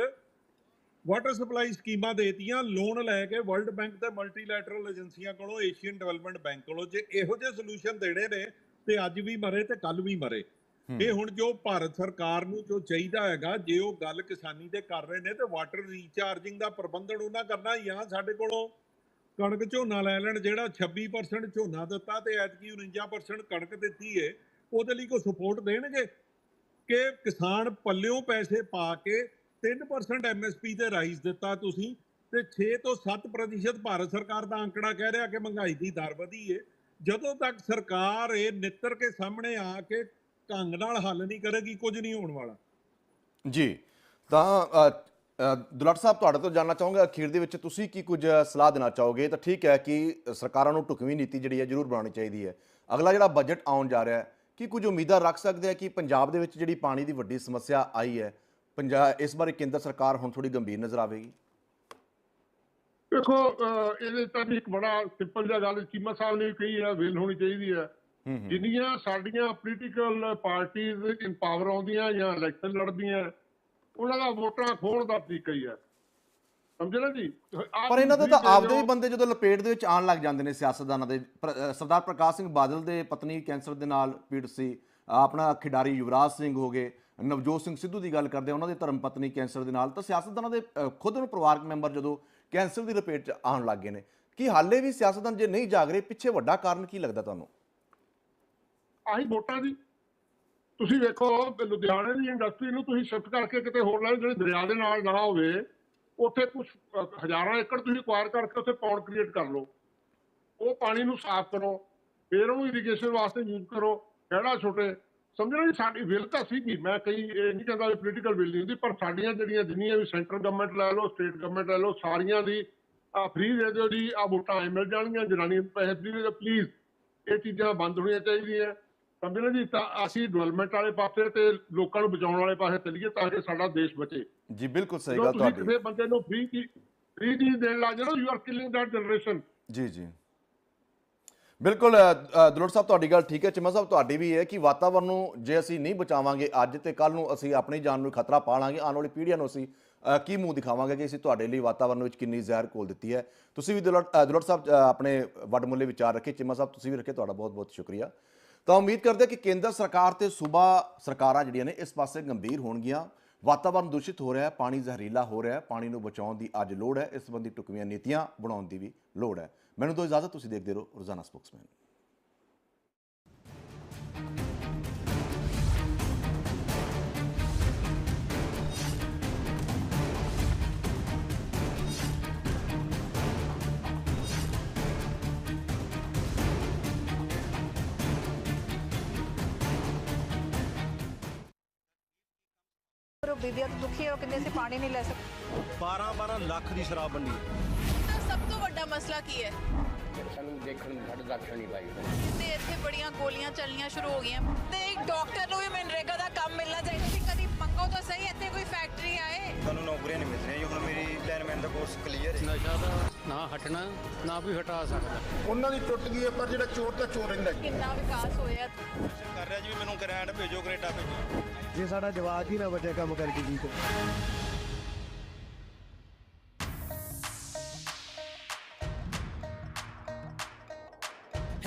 ਵਾਟਰ ਸਪਲਾਈ ਸਕੀਮਾਂ ਦੇਤੀਆਂ ਲੋਨ ਲੈ ਕੇ ਵਰਲਡ ਬੈਂਕ ਤੇ ਮਲਟੀਲੈਟਰਲ ਏਜੰਸੀਆਂ ਕੋਲੋਂ ਏਸ਼ੀਅਨ ਡਿਵੈਲਪਮੈਂਟ ਬੈਂਕ ਕੋਲੋਂ ਜੇ ਇਹੋ ਜਿਹੇ ਸੋਲੂਸ਼ਨ ਦੇਣੇ ਨੇ ਤੇ ਅੱਜ ਵੀ ਮਰੇ ਤੇ ਕੱਲ ਵੀ ਮਰੇ। ਇਹ ਹੁਣ ਜੋ ਭਾਰਤ ਸਰਕਾਰ ਨੂੰ ਜੋ ਚਾਹੀਦਾ ਹੈਗਾ ਜੇ ਉਹ ਗੱਲ ਕਿਸਾਨੀ ਦੇ ਕਰ ਰਹੇ ਨੇ ਤੇ ਵਾਟਰ ਰੀਚਾਰਜਿੰਗ ਦਾ ਪ੍ਰਬੰਧਨ ਉਹਨਾਂ ਕਰਨਾ ਜਾਂ ਸਾਡੇ ਕੋਲੋਂ। ਕਣਕ ਝੋਨਾ ਲੈ ਲੈਣ ਜਿਹੜਾ 26% ਝੋਨਾ ਦਿੱਤਾ ਤੇ ਐਤਕੀ 49% ਕਣਕ ਦਿੱਤੀ ਏ ਉਹਦੇ ਲਈ ਕੋਈ ਸਪੋਰਟ ਦੇਣਗੇ? ਕਿ ਕਿਸਾਨ ਪੱਲਿਓਂ ਪੈਸੇ ਪਾ ਕੇ 3% ਐਮਐਸਪੀ ਤੇ ਰਾਈਜ਼ ਦਿੱਤਾ ਤੁਸੀਂ ਤੇ 6 ਤੋਂ 7% ਭਾਰਤ ਸਰਕਾਰ ਦਾ ਅੰਕੜਾ ਕਹਿ ਰਿਹਾ ਕਿ ਮਹਿੰਗਾਈ ਦੀ ਦਰ ਵਧੀ ਏ। ਜਦੋਂ ਤੱਕ ਸਰਕਾਰ ਇਹ ਨਿੱਤਰ ਕੇ ਸਾਹਮਣੇ ਆ ਕੇ ਢੰਗ ਨਾਲ ਹੱਲ ਨਹੀਂ ਕਰੇਗੀ ਕੁਝ ਨਹੀਂ ਹੋਣ ਵਾਲਾ। ਜੀ ਤਾਂ ਅ, ਦੁਲਟ ਸਾਹਿਬ ਤੁਹਾਡੇ ਤੋਂ ਜਾਨਣਾ ਚਾਹੂੰਗਾ ਅਖੀਰ ਦੇ ਵਿੱਚ ਤੁਸੀਂ ਕੀ ਕੁਝ ਸਲਾਹ ਦੇਣਾ ਚਾਹੋਗੇ? ਤਾਂ ਠੀਕ ਹੈ ਕਿ ਸਰਕਾਰਾਂ ਨੂੰ ਢੁਕਵੀਂ ਨੀਤੀ ਜਿਹੜੀ ਹੈ ਜ਼ਰੂਰ ਬਣਾਉਣੀ ਚਾਹੀਦੀ ਹੈ। ਅਗਲਾ ਜਿਹੜਾ ਬਜਟ ਆਉਣ ਜਾ ਰਿਹਾ ਹੈ ਕੀ ਕੁਝ ਉਮੀਦਾਂ ਰੱਖ ਸਕਦੇ ਆ ਕਿ ਪੰਜਾਬ ਦੇ ਵਿੱਚ ਜਿਹੜੀ ਪਾਣੀ ਦੀ ਵੱਡੀ ਸਮੱਸਿਆ ਆਈ ਹੈ ਪੰਜਾਬ ਇਸ ਬਾਰੇ ਕੇਂਦਰ ਸਰਕਾਰ ਹੁਣ ਥੋੜੀ ਗੰਭੀਰ ਨਜ਼ਰ ਆਵੇਗੀ। ਦੇਖੋ ਇਹਦੇ ਤਾਂ ਵੀ ਇੱਕ ਬੜਾ ਸਿੰਪਲ ਜਿਹਾ ਗੱਲ ਚੀਮਾ ਸਾਹਿਬ ਨੇ ਕਹੀ ਹੈ ਵਿਲ ਹੋਣੀ ਚਾਹੀਦੀ ਹੈ। ਹੂੰ ਹੂੰ। ਜਿੰਨੀਆਂ ਸਾਡੀਆਂ ਪੋਲੀਟੀਕਲ ਪਾਰਟੀਆਂ ਇਨ ਪਾਵਰ ਆਉਂਦੀਆਂ ਜਾਂ ਇਲੈਕਸ਼ਨ ਲੜਦੀਆਂ ਉਹਨਾਂ ਦਾ ਵੋਟਾਂ ਖੋਣ ਦਾ ਤਰੀਕਾ ਹੀ ਹੈ। ਸਮਝੇ ਨਾ ਜੀ? ਪਰ ਇਹਨਾਂ ਦੇ ਤਾਂ ਆਪਦੇ ਵੀ ਬੰਦੇ ਜਦੋਂ ਲਪੇਟ ਦੇ ਵਿੱਚ ਆਉਣ ਲੱਗ ਜਾਂਦੇ ਨੇ ਸਿਆਸਤਦਾਨਾਂ ਦੇ ਸਰਦਾਰ ਪ੍ਰਕਾਸ਼ ਸਿੰਘ ਬਾਦਲ ਦੇ ਪਤਨੀ ਕੈਂਸਰ ਦੇ ਨਾਲ ਪੀੜਤ ਸੀ ਆਪਣਾ ਖਿਡਾਰੀ ਯੁਵਰਾਜ ਸਿੰਘ ਹੋ ਗਏ ਨਵਜੋਤ ਸਿੰਘ ਸਿੱਧੂ ਦੀ ਗੱਲ ਕਰਦੇ ਆ ਉਹਨਾਂ ਦੇ ਧਰਮ ਪਤਨੀ ਕੈਂਸਰ ਦੇ ਨਾਲ। ਤਾਂ ਸਿਆਸਤਦਾਨਾਂ ਦੇ ਖੁਦ ਨੂੰ ਪਰਿਵਾਰਕ ਮੈਂਬਰ ਜਦੋਂ ਕੈਂਸਰ ਦੀ ਲਪੇਟ 'ਚ ਆਉਣ ਲੱਗ ਗਏ ਨੇ। ਕੀ ਹਾਲੇ ਵੀ ਸਿਆਸਤਦਾਨ ਜੇ ਨਹੀਂ ਜਾਗ ਰਹੇ, ਪਿੱਛੇ ਵੱਡਾ ਕਾਰਨ ਕੀ ਲੱਗਦਾ ਤੁਹਾਨੂੰ? ਆਹੀ ਵੋਟਾਂ ਦੀ। ਤੁਸੀਂ ਵੇਖੋ ਲੁਧਿਆਣੇ ਦੀ ਇੰਡਸਟਰੀ ਨੂੰ ਤੁਸੀਂ ਸ਼ਿਫਟ ਕਰਕੇ ਕਿਤੇ ਹੋਰ ਲੈ ਜਿਹੜੇ ਦਰਿਆ ਦੇ ਨਾਲ ਨਾ ਹੋਵੇ, ਉੱਥੇ ਕੁਝ ਹਜ਼ਾਰਾਂ ਏਕੜ ਤੁਸੀਂ ਅਕਵਾਇਰ ਕਰਕੇ ਉੱਥੇ ਪੌਂਡ ਕ੍ਰੀਏਟ ਕਰ ਲਓ। ਉਹ ਪਾਣੀ ਨੂੰ ਸਾਫ਼ ਕਰੋ, ਫਿਰ ਉਹਨੂੰ ਇਰੀਗੇਸ਼ਨ ਵਾਸਤੇ ਯੂਜ਼ ਕਰੋ ਕਿਹੜਾ ਛੋਟੇ। ਸਮਝਣਾ ਜੀ ਸਾਡੀ ਵਿਲ ਤਾਂ ਸੀਗੀ। ਮੈਂ ਕਈ ਇਹ ਨਹੀਂ ਕਹਿੰਦਾ ਪੋਲੀਟੀਕਲ ਵਿਲ ਨਹੀਂ ਹੁੰਦੀ ਪਰ ਸਾਡੀਆਂ ਜਿਹੜੀਆਂ ਜਿੰਨੀਆਂ ਵੀ ਸੈਂਟਰ ਗਵਰਨਮੈਂਟ ਲੈ ਲਓ ਸਟੇਟ ਗਵਰਨਮੈਂਟ ਲੈ ਲਓ ਸਾਰੀਆਂ ਦੀ ਆ ਫ੍ਰੀ ਦੇ ਦਿਓ ਜੀ ਆ ਵੋਟਾਂ ਮਿਲ ਜਾਣਗੀਆਂ ਜਨਾਨੀਆਂ ਨੂੰ ਪੈਸੇ ਫ੍ਰੀ ਦੇ ਦਿਓ ਪਲੀਜ਼ ਇਹ ਚੀਜ਼ਾਂ ਬੰਦ ਹੋਣੀਆਂ ਚਾਹੀਦੀਆਂ। ਸਮਝਣਾ ਜੀ? ਤਾਂ ਅਸੀਂ ਡਿਵੈਲਪਮੈਂਟ ਵਾਲੇ ਪਾਸੇ ਤੇ ਲੋਕਾਂ ਨੂੰ ਬਚਾਉਣ ਵਾਲੇ ਪਾਸੇ ਚੱਲੀਏ ਤਾਂ ਕਿ ਸਾਡਾ ਦੇਸ਼ ਬਚੇ। ਜੀ ਬਿਲਕੁਲ ਸਹੀ ਗੱਲ ਤੁਸੀਂ ਤੁਹਾਡੀ। ਕਿਸੇ ਬੰਦੇ ਨੂੰ ਫ੍ਰੀ ਕੀ ਫ੍ਰੀ ਚੀਜ਼ ਦੇਣ ਲੱਗ ਜਾਓ you are killing that generation ਜੀ ਜੀ। ਬਿਲਕੁਲ ਅ, ਦਲੋੜ ਸਾਹਿਬ ਤੁਹਾਡੀ ਗੱਲ ਠੀਕ ਹੈ ਚਿਮਾ ਸਾਹਿਬ ਤੁਹਾਡੀ ਵੀ ਹੈ ਕਿ ਵਾਤਾਵਰਨ ਨੂੰ ਜੇ ਅਸੀਂ ਨਹੀਂ ਬਚਾਵਾਂਗੇ ਅੱਜ ਤੇ ਕੱਲ ਨੂੰ ਅਸੀਂ ਆਪਣੀ ਜਾਨ ਨੂੰ ਖਤਰਾ ਪਾ ਲਾਂਗੇ ਆਉਣ ਵਾਲੀ ਪੀੜ੍ਹੀਆਂ ਨੂੰ ਅਸੀਂ ਕੀ ਮੂੰਹ ਦਿਖਾਵਾਂਗੇ ਕਿ ਅਸੀਂ ਤੁਹਾਡੇ ਲਈ ਵਾਤਾਵਰਨ ਵਿੱਚ ਕਿੰਨੀ ਜ਼ਹਿਰ ਘੋਲ ਦਿੱਤੀ ਹੈ। ਤੁਸੀਂ ਵੀ ਦਲੋੜ ਅ, ਸਾਹਿਬ ਅ, ਆਪਣੇ ਵੱਡਮੁੱਲੇ ਵਿਚਾਰ ਰੱਖੇ ਚਿਮਾ ਸਾਹਿਬ ਤੁਸੀਂ ਵੀ ਰੱਖੇ ਤੁਹਾਡਾ ਬਹੁਤ ਬਹੁਤ ਸ਼ੁਕਰੀਆ। ਤਾਂ ਉਮੀਦ ਕਰਦੇ ਕਿ ਕੇਂਦਰ ਸਰਕਾਰ ਤੇ ਸੂਬਾ ਸਰਕਾਰਾਂ ਜਿਹੜੀਆਂ ਨੇ ਇਸ ਪਾਸੇ ਗੰਭੀਰ ਹੋਣਗੀਆਂ। ਵਾਤਾਵਰਣ ਦੂਸ਼ਿਤ ਹੋ ਰਿਹਾ ਹੈ ਪਾਣੀ ਜ਼ਹਿਰੀਲਾ ਹੋ ਰਿਹਾ ਹੈ ਪਾਣੀ ਨੂੰ ਬਚਾਉਣ ਦੀ ਅੱਜ ਲੋੜ ਹੈ ਇਸ ਸੰਬੰਧੀ ਟੁਕਵੀਆਂ ਨੀਤੀਆਂ ਬਣਾਉਣ ਦੀ ਵੀ ਲੋੜ ਹੈ। ਮੈਨੂੰ ਦੋ ਇਜਾਜ਼ਤ ਤੁਸੀਂ ਦੇਖਦੇ ਰਹੋ ਰੋਜ਼ਾਨਾ ਸਪੋਕਸਮੈਨ। ਬੀਬੀਆਂ ਤੋਂ ਦੁਖੀ ਹੈ ਕਹਿੰਦੇ ਅਸੀਂ ਪਾਣੀ ਨਹੀਂ ਲੈ ਸਕਦੇ। 12 12 ਲੱਖ ਦੀ ਸ਼ਰਾਬ ਤੋਂ ਵੱਡਾ ਮਸਲਾ ਕੀ ਹੈ? ਸਾਨੂੰ ਦੇਖਣ ਨੂੰ ਸਾਡੇ ਲੱਖ ਨਹੀਂ ਪਾਈ ਤੇ ਇੱਥੇ ਬੜੀਆਂ ਗੋਲੀਆਂ ਚੱਲਣੀਆਂ ਸ਼ੁਰੂ ਹੋ ਗਈਆਂ। ਤੇ ਇੱਕ ਡਾਕਟਰ ਨੂੰ ਵੀ ਮਨਰੇਗਾ ਦਾ ਕੰਮ ਮਿਲਣਾ ਚਾਹੀਦਾ ਸੀ। ਕਦੀ ਮੰਗੋ ਤਾਂ ਸਹੀ ਇੱਥੇ ਕੋਈ ਫੈਕਟਰੀ ਆਏ? ਤੁਹਾਨੂੰ ਨੌਕਰੀਆਂ ਨਹੀਂ ਮਿਲ ਰਹੀਆਂ ਜੀ। ਹੁਣ ਮੇਰੀ ਲਾਈਨਮੈਨ ਦਾ ਕੋਰਸ ਕਲੀਅਰ ਹੈ। ਨਸ਼ਾ ਦਾ ਨਾ ਹਟਣਾ ਨਾ ਕੋਈ ਹਟਾ ਸਕਦਾ। ਉਹਨਾਂ ਦੀ ਟੁੱਟ ਗਈ ਹੈ ਪਰ ਜਿਹੜਾ ਚੋਰ ਦਾ ਚੋਰ ਰਹਿੰਦਾ ਜੀ। ਕਿੰਨਾ ਵਿਕਾਸ ਹੋਇਆ? ਕਰ ਰਿਹਾ ਜੀ ਵੀ ਮੈਨੂੰ ਗ੍ਰੈਂਡ ਭੇਜੋ ਕੈਨੇਡਾ ਭੇਜੋ। ਜੇ ਸਾਡਾ ਜਵਾਬ ਹੀ ਨਾ ਬਚੇ ਕੰਮ ਕਰਕੇ ਕੀ ਕਰੀਏ